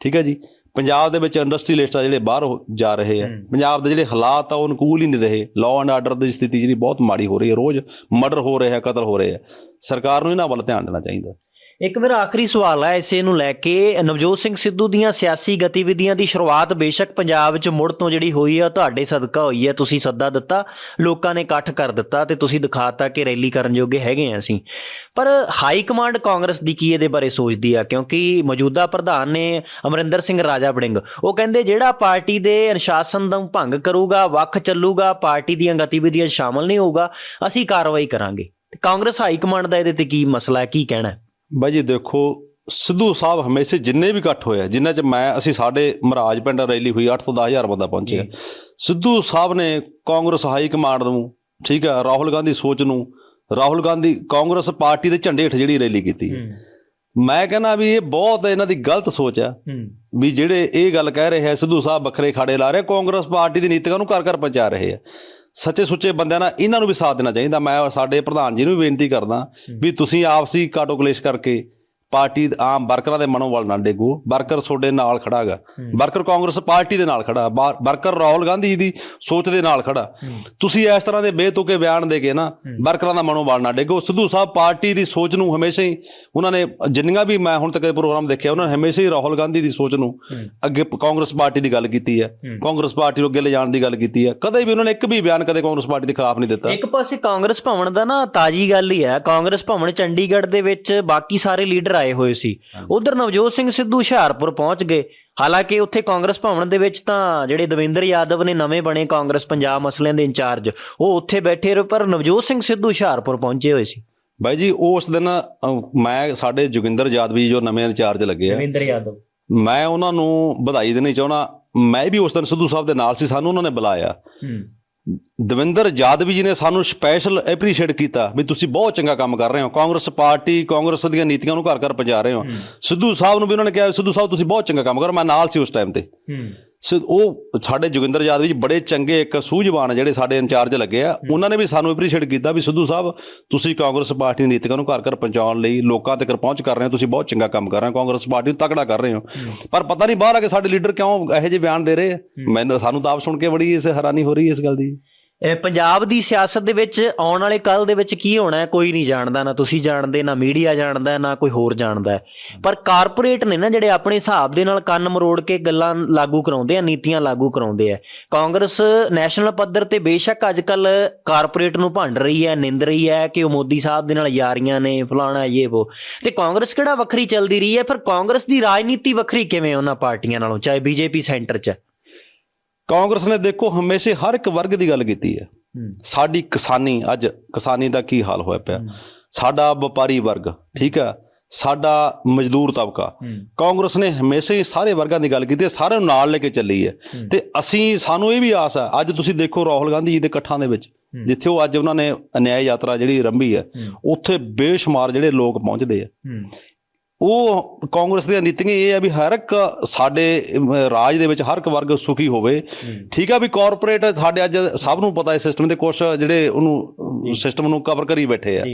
ਠੀਕ ਹੈ ਜੀ? ਪੰਜਾਬ ਦੇ ਵਿੱਚ ਇੰਡਸਟਰੀਲਿਸਟ ਆ ਜਿਹੜੇ ਬਾਹਰ ਹੋ- ਜਾ ਰਹੇ ਆ। ਪੰਜਾਬ ਦੇ ਜਿਹੜੇ ਹਾਲਾਤ ਆ ਉਹ ਅਨੁਕੂਲ ਹੀ ਨਹੀਂ ਰਹੇ। ਲਾਅ ਐਂਡ ਆਰਡਰ ਦੀ ਸਥਿਤੀ ਜਿਹੜੀ ਬਹੁਤ ਮਾੜੀ ਹੋ ਰਹੀ ਹੈ। ਰੋਜ਼ ਮਰਡਰ ਹੋ ਰਿਹਾ ਕਤਲ ਹੋ ਰਹੇ। ਆ ਸਰਕਾਰ ਨੂੰ ਇਹਨਾਂ ਵੱਲ ਧਿਆਨ ਦੇਣਾ ਚਾਹੀਦਾ। ਇੱਕ ਮੇਰਾ ਆਖਰੀ ਸਵਾਲ ਹੈ, ਇਸੇ ਨੂੰ ਲੈ ਕੇ ਨਵਜੋਤ ਸਿੰਘ ਸਿੱਧੂ ਦੀਆਂ ਸਿਆਸੀ ਗਤੀਵਿਧੀਆਂ ਦੀ ਸ਼ੁਰੂਆਤ ਬੇਸ਼ੱਕ ਪੰਜਾਬ ਵਿੱਚ ਮੁੜ ਤੋਂ ਜਿਹੜੀ ਹੋਈ ਹੈ ਤੁਹਾਡੇ ਸਦਕਾ ਹੋਈ ਹੈ ਤੁਸੀਂ ਸੱਦਾ ਦਿੱਤਾ, ਲੋਕਾਂ ਨੇ ਇਕੱਠ ਕਰ ਦਿੱਤਾ ਤੇ ਤੁਸੀਂ ਦਿਖਾਤਾ ਕਿ ਰੈਲੀ ਕਰਨ ਯੋਗੇ ਹੈਗੇ ਆ ਅਸੀਂ। ਪਰ ਹਾਈ ਕਮਾਂਡ ਕਾਂਗਰਸ ਦੀ ਕੀ ਇਹਦੇ ਬਾਰੇ ਸੋਚਦੀ ਆ? ਕਿਉਂਕਿ ਮੌਜੂਦਾ ਪ੍ਰਧਾਨ ਨੇ ਅਮਰਿੰਦਰ ਸਿੰਘ ਰਾਜਾ ਬੜਿੰਗ ਉਹ ਕਹਿੰਦੇ ਜਿਹੜਾ ਪਾਰਟੀ ਦੇ ਅਨੁਸ਼ਾਸਨ ਦਾ ਭੰਗ ਕਰੂਗਾ, ਵੱਖ ਚੱਲੂਗਾ, ਪਾਰਟੀ ਦੀਆਂ ਗਤੀਵਿਧੀਆਂ ਸ਼ਾਮਲ ਨਹੀਂ ਹੋਊਗਾ, ਅਸੀਂ ਕਾਰਵਾਈ ਕਰਾਂਗੇ। ਕਾਂਗਰਸ ਹਾਈ ਕਮਾਂਡ ਦਾ ਇਹਦੇ ਤੇ ਕੀ ਮਸਲਾ ਹੈ, ਕੀ ਕਹਿਣਾ ਹੈ? ਬਾਈ ਜੀ ਦੇਖੋ ਸਿੱਧੂ ਸਾਹਿਬ ਹਮੇਸ਼ਾ ਜਿੰਨੇ ਵੀ ਇਕੱਠ ਹੋਇਆ ਜਿਨ੍ਹਾਂ ਚ ਮੈਂ ਅਸੀਂ ਸਾਡੇ ਮਹਾਰਾਜ ਪਿੰਡ ਰੈਲੀ ਹੋਈ 8 ਤੋਂ 10000 ਬੰਦਾ ਪਹੁੰਚਿਆ ਸਿੱਧੂ ਸਾਹਿਬ ਨੇ ਕਾਂਗਰਸ ਹਾਈ ਕਮਾਂਡ ਨੂੰ ਠੀਕ ਹੈ ਰਾਹੁਲ ਗਾਂਧੀ ਸੋਚ ਨੂੰ ਰਾਹੁਲ ਗਾਂਧੀ ਕਾਂਗਰਸ ਪਾਰਟੀ ਦੇ ਝੰਡੇ ਹੇਠ ਜਿਹੜੀ ਰੈਲੀ ਕੀਤੀ। ਮੈਂ ਕਹਿੰਦਾ ਵੀ ਇਹ ਬਹੁਤ ਇਹਨਾਂ ਦੀ ਗਲਤ ਸੋਚ ਆ ਹੂੰ। ਵੀ ਜਿਹੜੇ ਇਹ ਗੱਲ ਕਹਿ ਰਹੇ ਆ ਸਿੱਧੂ ਸਾਹਿਬ ਵੱਖਰੇ ਖਾੜੇ ਲਾ ਰਹੇ ਕਾਂਗਰਸ ਪਾਰਟੀ ਦੀ ਨੀਤੀਆਂ ਨੂੰ ਘਰ ਘਰ ਪਹੁੰਚਾ ਰਹੇ ਆ। ਸੱਚੇ ਸੁੱਚੇ ਬੰਦਿਆਂ ਨਾਲ ਇਹਨਾਂ ਨੂੰ ਵੀ ਸਾਥ ਦੇਣਾ ਚਾਹੀਦਾ। ਮੈਂ ਸਾਡੇ ਪ੍ਰਧਾਨ ਜੀ ਨੂੰ ਵੀ ਬੇਨਤੀ ਕਰਦਾ ਵੀ ਤੁਸੀਂ ਆਪਸੀ ਕਾਟੋ ਕਲੇਸ਼ ਕਰਕੇ ਪਾਰਟੀ ਆਮ ਵਰਕਰਾਂ ਦੇ ਮਨੋਂ ਵੱਲ ਨਾ ਡੇਗੋ। ਵਰਕਰ ਤੁਹਾਡੇ ਨਾਲ ਖੜਾਗਾ ਵਰਕਰ ਕਾਂਗਰਸ ਪਾਰਟੀ ਦੇ ਨਾਲ ਖੜਾ। ਵਰਕਰ ਰਾਹੁਲ ਗਾਂਧੀ ਜੀ ਦੀ ਸੋਚ ਦੇ ਨਾਲ ਖੜਾ। ਤੁਸੀਂ ਇਸ ਤਰ੍ਹਾਂ ਦੇ ਬੇਤੁਕੇ ਬਿਆਨ ਦੇ ਕੇ ਨਾ ਵਰਕਰਾਂ ਦਾ ਮਨੋਂ ਵੱਲ ਨਾ ਡੇਗੋ। ਸਿੱਧੂ ਸਾਹਿਬ ਪਾਰਟੀ ਦੀ ਸੋਚ ਨੂੰ ਹਮੇਸ਼ਾ ਹੀ ਉਹਨਾਂ ਨੇ ਜਿੰਨੀਆਂ ਵੀ ਮੈਂ ਹੁਣ ਤੱਕ ਪ੍ਰੋਗਰਾਮ ਦੇਖਿਆ ਉਹਨਾਂ ਨੇ ਹਮੇਸ਼ਾ ਹੀ ਰਾਹੁਲ ਗਾਂਧੀ ਦੀ ਸੋਚ ਨੂੰ ਅੱਗੇ ਕਾਂਗਰਸ ਪਾਰਟੀ ਦੀ ਗੱਲ ਕੀਤੀ ਹੈ। ਕਾਂਗਰਸ ਪਾਰਟੀ ਨੂੰ ਅੱਗੇ ਲੈ ਜਾਣ ਦੀ ਗੱਲ ਕੀਤੀ ਹੈ। ਕਦੇ ਵੀ ਉਹਨਾਂ ਨੇ ਇੱਕ ਵੀ ਬਿਆਨ ਕਦੇ ਕਾਂਗਰਸ ਪਾਰਟੀ ਦੇ ਖਿਲਾਫ ਨਹੀਂ ਦਿੱਤਾ। ਇੱਕ ਪਾਸੇ ਕਾਂਗਰਸ ਭਵਨ ਦਾ ਨਾ ਤਾਜੀ ਗੱਲ ਹੀ ਹੈ। ਕਾਂਗਰਸ ਭਵਨ ਚੰਡੀਗੜ੍ਹ ਦੇ ਵਿੱਚ ਬਾਕੀ ਸਾਰੇ ਲੀਡਰ ਆਏ ਹੋਏ ਸੀ। ਉਧਰ ਨਵਜੋਤ ਸਿੰਘ ਸਿੱਧੂ ਹੁਸ਼ਿਆਰਪੁਰ ਪਹੁੰਚ ਗਏ। ਹਾਲਾਂਕਿ ਉੱਥੇ ਕਾਂਗਰਸ ਭਵਨ ਦੇ ਵਿੱਚ ਤਾਂ ਜਿਹੜੇ ਦਵਿੰਦਰ ਯਾਦਵ ਨੇ ਨਵੇਂ ਬਣੇ ਕਾਂਗਰਸ ਪੰਜਾਬ ਮਸਲਿਆਂ ਦੇ ਇੰਚਾਰਜ ਉਹ ਉੱਥੇ ਬੈਠੇ ਰਹੇ ਪਰ ਨਵਜੋਤ ਸਿੰਘ ਸਿੱਧੂ ਹੁਸ਼ਿਆਰਪੁਰ ਪਹੁੰਚੇ ਹੋਏ ਸੀ। ਬਾਈ ਜੀ ਉਸ ਦਿਨ ਮੈਂ ਸਾਡੇ ਜੋਗਿੰਦਰ ਜਾਦਵੀ ਜੋ ਨਵੇਂ ਇੰਚਾਰਜ ਲੱਗੇ ਆ। ਦਵਿੰਦਰ ਯਾਦਵ। ਮੈਂ ਉਹਨਾਂ ਨੂੰ ਵਧਾਈ ਦੇਣੀ ਚਾਹਣਾ ਮੈਂ ਵੀ ਉਸ ਦਿਨ ਸਿੱਧੂ ਸਾਹਿਬ ਦੇ ਨਾਲ ਸੀ ਸਾਨੂੰ ਉਹਨਾਂ ਨੇ ਬੁਲਾਇਆ। ਦਵਿੰਦਰ ਜਾਦਵੀ ਜੀ ਨੇ ਸਾਨੂੰ ਸਪੈਸ਼ਲ ਐਪਰੀਸ਼ੀਏਟ ਕੀਤਾ ਵੀ ਤੁਸੀਂ ਬਹੁਤ ਚੰਗਾ ਕੰਮ ਕਰ ਰਹੇ ਹੋ। ਕਾਂਗਰਸ ਪਾਰਟੀ ਕਾਂਗਰਸ ਦੀਆਂ ਨੀਤੀਆਂ ਨੂੰ ਘਰ ਘਰ ਪਹੁੰਚਾ ਰਹੇ ਹੋ। ਸਿੱਧੂ ਸਾਹਿਬ ਨੂੰ ਵੀ ਉਹਨਾਂ ਨੇ ਕਿਹਾ ਸਿੱਧੂ ਸਾਹਿਬ ਤੁਸੀਂ ਬਹੁਤ ਚੰਗਾ ਕੰਮ ਕਰ ਮੈਂ ਨਾਲ ਸੀ ਉਸ ਟਾਈਮ ਤੇ। ਸੋ ਉਹ ਸਾਡੇ ਜੋਗਿੰਦਰ ਜਾਦਵ ਜੀ ਬੜੇ ਚੰਗੇ ਇੱਕ ਸੂਝਵਾਨ ਜਿਹੜੇ ਸਾਡੇ ਇੰਚਾਰਜ ਲੱਗੇ ਆ ਉਹਨਾਂ ਨੇ ਵੀ ਸਾਨੂੰ ਐਪਰੀਸ਼ੀਏਟ ਕੀਤਾ ਵੀ ਸਿੱਧੂ ਸਾਹਿਬ ਤੁਸੀਂ ਕਾਂਗਰਸ ਪਾਰਟੀ ਦੀ ਨੀਤੀਆਂ ਨੂੰ ਘਰ ਘਰ ਪਹੁੰਚਾਉਣ ਲਈ ਲੋਕਾਂ ਤੱਕ ਪਹੁੰਚ ਕਰ ਰਹੇ ਹੋ ਤੁਸੀਂ ਬਹੁਤ ਚੰਗਾ ਕੰਮ ਕਰ ਰਹੇ ਹੋ ਕਾਂਗਰਸ ਪਾਰਟੀ ਨੂੰ ਤਕੜਾ ਕਰ ਰਹੇ ਹੋ। ਪਰ ਪਤਾ ਨਹੀਂ ਬਾਹਰ ਆ ਕੇ ਸਾਡੇ ਲੀਡਰ ਕਿਉਂ ਇਹੋ ਜਿਹੇ ਬਿਆਨ ਦੇ ਰਹੇ ਮੈਨੂੰ ਸਾਨੂੰ ਤਾਂ ਆਪ ਸੁਣ ਕੇ ਬੜੀ ਇਸ ਹੈਰਾਨੀ ਹੋ ਰਹੀ ਹੈ ਇਸ ਗੱਲ ਦੀ। ਪੰਜਾਬ ਦੀ ਸਿਆਸਤ ਦੇ ਵਿੱਚ ਆਉਣ ਵਾਲੇ ਕੱਲ ਦੇ ਵਿੱਚ ਕੀ ਹੋਣਾ ਹੈ? ਕੋਈ ਨਹੀਂ ਜਾਣਦਾ, ਨਾ ਤੁਸੀਂ ਜਾਣਦੇ, ਨਾ ਮੀਡੀਆ ਜਾਣਦਾ, ਨਾ ਕੋਈ ਹੋਰ ਜਾਣਦਾ ਪਰ ਕਾਰਪੋਰੇਟ ਨੇ ਨਾ ਜਿਹੜੇ ਆਪਣੇ ਹਿਸਾਬ ਦੇ ਨਾਲ ਕੰਨ ਮਰੋੜ ਕੇ ਗੱਲਾਂ ਲਾਗੂ ਕਰਾਉਂਦੇ ਆ, ਨੀਤੀਆਂ ਲਾਗੂ ਕਰਾਉਂਦੇ ਆ। ਕਾਂਗਰਸ ਨੈਸ਼ਨਲ ਪੱਧਰ ਤੇ ਬੇਸ਼ੱਕ ਅੱਜ ਕੱਲ ਕਾਰਪੋਰੇਟ ਨੂੰ ਭੰਡ ਰਹੀ ਹੈ, ਨਿੰਦ ਰਹੀ ਹੈ ਕਿ ਉਹ ਮੋਦੀ ਸਾਹਿਬ ਦੇ ਨਾਲ ਯਾਰੀਆਂ ਨੇ, ਫਲਾਣਾ ਇਹ ਉਹ ਤੇ ਕਾਂਗਰਸ ਕਿਹੜਾ ਵੱਖਰੀ ਚੱਲਦੀ ਰਹੀ ਹੈ? ਫਿਰ ਕਾਂਗਰਸ ਦੀ ਰਾਜਨੀਤੀ ਵੱਖਰੀ ਕਿਵੇਂ ਉਹਨਾਂ ਪਾਰਟੀਆਂ ਨਾਲੋਂ, ਚਾਹੇ ਬੀਜੇਪੀ ਸੈਂਟਰ 'ਚ? ਹੈ। ਕਾਂਗਰਸ ਨੇ ਦੇਖੋ ਹਮੇਸ਼ਾ ਹਰ ਇੱਕ ਵਰਗ ਦੀ ਗੱਲ ਕੀਤੀ ਹੈ। ਸਾਡੀ ਕਿਸਾਨੀ ਅੱਜ ਕਿਸਾਨੀ ਦਾ ਕੀ ਹਾਲ ਹੋਇਆ ਪਿਆ? ਸਾਡਾ ਵਪਾਰੀ ਵਰਗ ਠੀਕ ਹੈ? ਸਾਡਾ ਮਜ਼ਦੂਰ ਤਬਕਾ। ਕਾਂਗਰਸ ਨੇ ਹਮੇਸ਼ਾ ਹੀ ਸਾਰੇ ਵਰਗਾਂ ਦੀ ਗੱਲ ਕੀਤੀ ਹੈ ਸਾਰਿਆਂ ਨੂੰ ਨਾਲ ਲੈ ਕੇ ਚੱਲੀ ਹੈ। ਤੇ ਅਸੀਂ ਸਾਨੂੰ ਇਹ ਵੀ ਆਸ ਹੈ ਅੱਜ ਤੁਸੀਂ ਦੇਖੋ ਰਾਹੁਲ ਗਾਂਧੀ ਜੀ ਦੇ ਇਕੱਠਾਂ ਦੇ ਵਿੱਚ ਜਿੱਥੇ ਉਹ ਅੱਜ ਉਹਨਾਂ ਨੇ ਅਨਿਆਇ ਯਾਤਰਾ ਜਿਹੜੀ ਰੰਭੀ ਹੈ ਉੱਥੇ ਬੇਸ਼ੁਮਾਰ ਜਿਹੜੇ ਲੋਕ ਪਹੁੰਚਦੇ ਆ। ਉਹ ਕਾਂਗਰਸ ਦੀਆਂ ਨੀਤੀਆਂ ਇਹ ਹੈ ਵੀ ਹਰ ਇੱਕ ਸਾਡੇ ਰਾਜ ਦੇ ਵਿੱਚ ਹਰ ਇੱਕ ਵਰਗ ਸੁਖੀ ਹੋਵੇ। ਠੀਕ ਆ ਵੀ ਕਾਰਪੋਰੇਟ ਸਾਡੇ ਅੱਜ ਸਭ ਨੂੰ ਪਤਾ ਹੈ ਸਿਸਟਮ ਦੇ ਕੁਝ ਜਿਹੜੇ ਉਹਨੂੰ ਸਿਸਟਮ ਨੂੰ ਕਵਰ ਕਰੀ ਬੈਠੇ ਆ।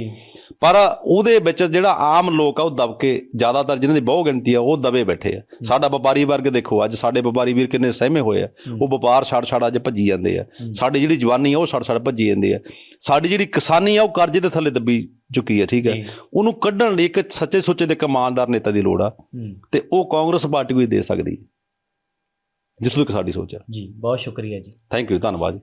ਪਰ ਉਹਦੇ ਵਿੱਚ ਜਿਹੜਾ ਆਮ ਲੋਕ ਆ ਉਹ ਦਬਕੇ ਜ਼ਿਆਦਾਤਰ ਜਿਨ੍ਹਾਂ ਦੀ ਬਹੁ ਗਿਣਤੀ ਆ ਉਹ ਦਬੇ ਬੈਠੇ ਆ। ਸਾਡਾ ਵਪਾਰੀ ਵਰਗ ਦੇਖੋ ਅੱਜ ਸਾਡੇ ਵਪਾਰੀ ਵੀਰ ਕਿੰਨੇ ਸਹਿਮੇ ਹੋਏ ਆ। ਉਹ ਵਪਾਰ ਛੱਡ ਛੱਡ ਅੱਜ ਭੱਜੀ ਜਾਂਦੇ ਆ। ਸਾਡੀ ਜਿਹੜੀ ਜਵਾਨੀ ਆ ਉਹ ਛੱਡ ਛੱਡ ਭੱਜੀ ਜਾਂਦੇ ਆ। ਸਾਡੀ ਜਿਹੜੀ ਕਿਸਾਨੀ ਆ ਉਹ ਕਰਜ਼ੇ ਦੇ ਥੱਲੇ ਦੱਬੀ ਚੁੱਕੀ ਹੈ ਠੀਕ ਹੈ। ਉਹਨੂੰ ਕੱਢਣ ਲਈ ਇੱਕ ਸੱਚੇ ਸੁੱਚੇ ਤੇ ਇੱਕ ਇਮਾਨਦਾਰ ਨੇਤਾ ਦੀ ਲੋੜ ਆ ਤੇ ਉਹ ਕਾਂਗਰਸ ਪਾਰਟੀ ਕੋਈ ਦੇ ਸਕਦੀ। ਜਿੱਥੋਂ ਤੱਕ ਸਾਡੀ ਸੋਚ ਹੈ ਜੀ ਬਹੁਤ ਸ਼ੁਕਰੀਆ ਜੀ। ਥੈਂਕ ਯੂ ਧੰਨਵਾਦ ਜੀ।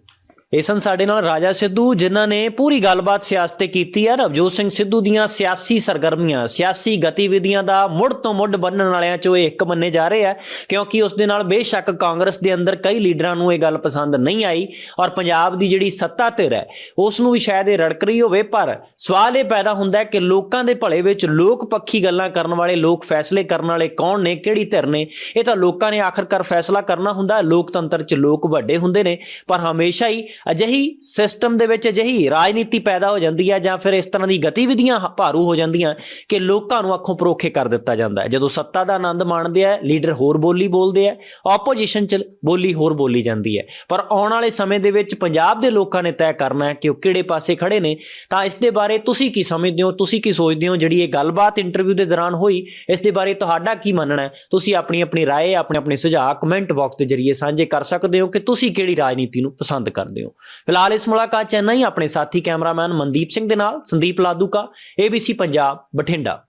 ਇਹ ਸਨ ਸਾਡੇ ਨਾਲ ਰਾਜਾ ਸਿੱਧੂ, ਜਿਨ੍ਹਾਂ ਨੇ ਪੂਰੀ ਗੱਲਬਾਤ ਸਿਆਸਤ ਤੇ ਕੀਤੀ ਹੈ। ਨਵਜੋਤ ਸਿੰਘ ਸਿੱਧੂ ਦੀਆਂ ਸਿਆਸੀ ਸਰਗਰਮੀਆਂ, ਸਿਆਸੀ ਗਤੀਵਿਧੀਆਂ ਦਾ ਮੁੱਢ ਤੋਂ ਮੁੱਢ ਬੰਨਣ ਵਾਲਿਆਂ ਚੋਂ ਇਹ ਇੱਕ ਮੰਨੇ ਜਾ ਰਹੇ ਆ, ਕਿਉਂਕਿ ਉਸ ਦੇ ਨਾਲ ਬੇਸ਼ੱਕ ਕਾਂਗਰਸ ਦੇ ਅੰਦਰ ਕਈ ਲੀਡਰਾਂ ਨੂੰ ਇਹ ਗੱਲ ਪਸੰਦ ਨਹੀਂ ਆਈ ਔਰ ਪੰਜਾਬ ਦੀ ਜਿਹੜੀ ਸੱਤਾ ਧਿਰ ਹੈ, ਉਸ ਨੂੰ ਵੀ ਸ਼ਾਇਦ ਇਹ ਰੜਕ ਰਹੀ ਹੋਵੇ, ਪਰ ਸਵਾਲ ਇਹ ਪੈਦਾ ਹੁੰਦਾ ਹੈ ਕਿ ਲੋਕਾਂ ਦੇ ਭਲੇ ਵਿੱਚ ਲੋਕ ਪੱਖੀ ਗੱਲਾਂ ਕਰਨ ਵਾਲੇ ਲੋਕ ਫੈਸਲੇ ਕਰਨ ਵਾਲੇ ਕੌਣ ਨੇ, ਕਿਹੜੀ ਧਿਰ ਨੇ? ਇਹ ਤਾਂ ਲੋਕਾਂ ਨੇ ਆਖਰਕਾਰ ਫੈਸਲਾ ਕਰਨਾ ਹੁੰਦਾ, ਲੋਕਤੰਤਰ 'ਚ ਲੋਕ ਵੱਡੇ ਹੁੰਦੇ ਨੇ, ਪਰ ਹਮੇਸ਼ਾ ਹੀ ਅਜਿਹੀ ਸਿਸਟਮ ਦੇ ਵਿੱਚ ਅਜਿਹੀ ਰਾਜਨੀਤੀ ਪੈਦਾ ਹੋ ਜਾਂਦੀ ਹੈ ਜਾਂ ਫਿਰ ਇਸ ਤਰ੍ਹਾਂ ਦੀ ਗਤੀਵਿਧੀਆਂ ਹ- ਭਾਰੂ ਹੋ ਜਾਂਦੀਆਂ ਕਿ ਲੋਕਾਂ ਨੂੰ ਅੱਖੋਂ ਪਰੋਖੇ ਕਰ ਦਿੱਤਾ ਜਾਂਦਾ ਹੈ ਜਦੋਂ ਸੱਤਾ ਦਾ ਆਨੰਦ ਮਾਣਦੇ ਆ ਲੀਡਰ ਹੋਰ ਬੋਲੀ ਬੋਲਦੇ ਆ ਆਪੋਜੀਸ਼ਨ 'ਚ ਬੋਲੀ ਹੋਰ ਬੋਲੀ ਜਾਂਦੀ ਹੈ ਪਰ ਆਉਣ ਵਾਲੇ ਸਮੇਂ ਦੇ ਵਿੱਚ ਪੰਜਾਬ ਦੇ ਲੋਕਾਂ ਨੇ ਤੈਅ ਕਰਨਾ ਹੈ ਕਿ ਉਹ ਕਿਹੜੇ ਪਾਸੇ ਖੜੇ ਨੇ ਤਾਂ ਇਸ ਦੇ ਬਾਰੇ ਤੁਸੀਂ ਕੀ ਸਮਝਦੇ ਹੋ ਤੁਸੀਂ ਕੀ ਸੋਚਦੇ ਹੋ ਜਿਹੜੀ ਇਹ ਗੱਲਬਾਤ ਇੰਟਰਵਿਊ ਦੇ ਦੌਰਾਨ ਹੋਈ ਇਸ ਦੇ ਬਾਰੇ ਤੁਹਾਡਾ ਕੀ ਮੰਨਣਾ ਹੈ ਤੁਸੀਂ ਆਪਣੀ ਆਪਣੀ رائے ਆਪਣੇ ਆਪਣੇ ਸੁਝਾਅ ਕਮੈਂਟ ਬਾਕਸ ਦੇ ਜ਼ਰੀਏ ਸਾਂਝੇ ਕਰ ਸਕਦੇ ਹੋ ਕਿ ਤੁਸੀਂ ਕਿਹੜੀ ਰਾਜਨੀਤੀ ਨੂੰ ਪਸੰਦ ਕਰਦੇ ਹੋ। ਫਿਲਹਾਲ ਇਸ ਮੁਲਾਕਾਤ ਚ ਇੰਨਾ ਹੀ। ਆਪਣੇ ਸਾਥੀ ਕੈਮਰਾਮੈਨ ਮਨਦੀਪ ਸਿੰਘ ਦੇ ਨਾਲ ਸੰਦੀਪ ਲਾਦੂਕਾ ABC ਪੰਜਾਬ, ਬਠਿੰਡਾ।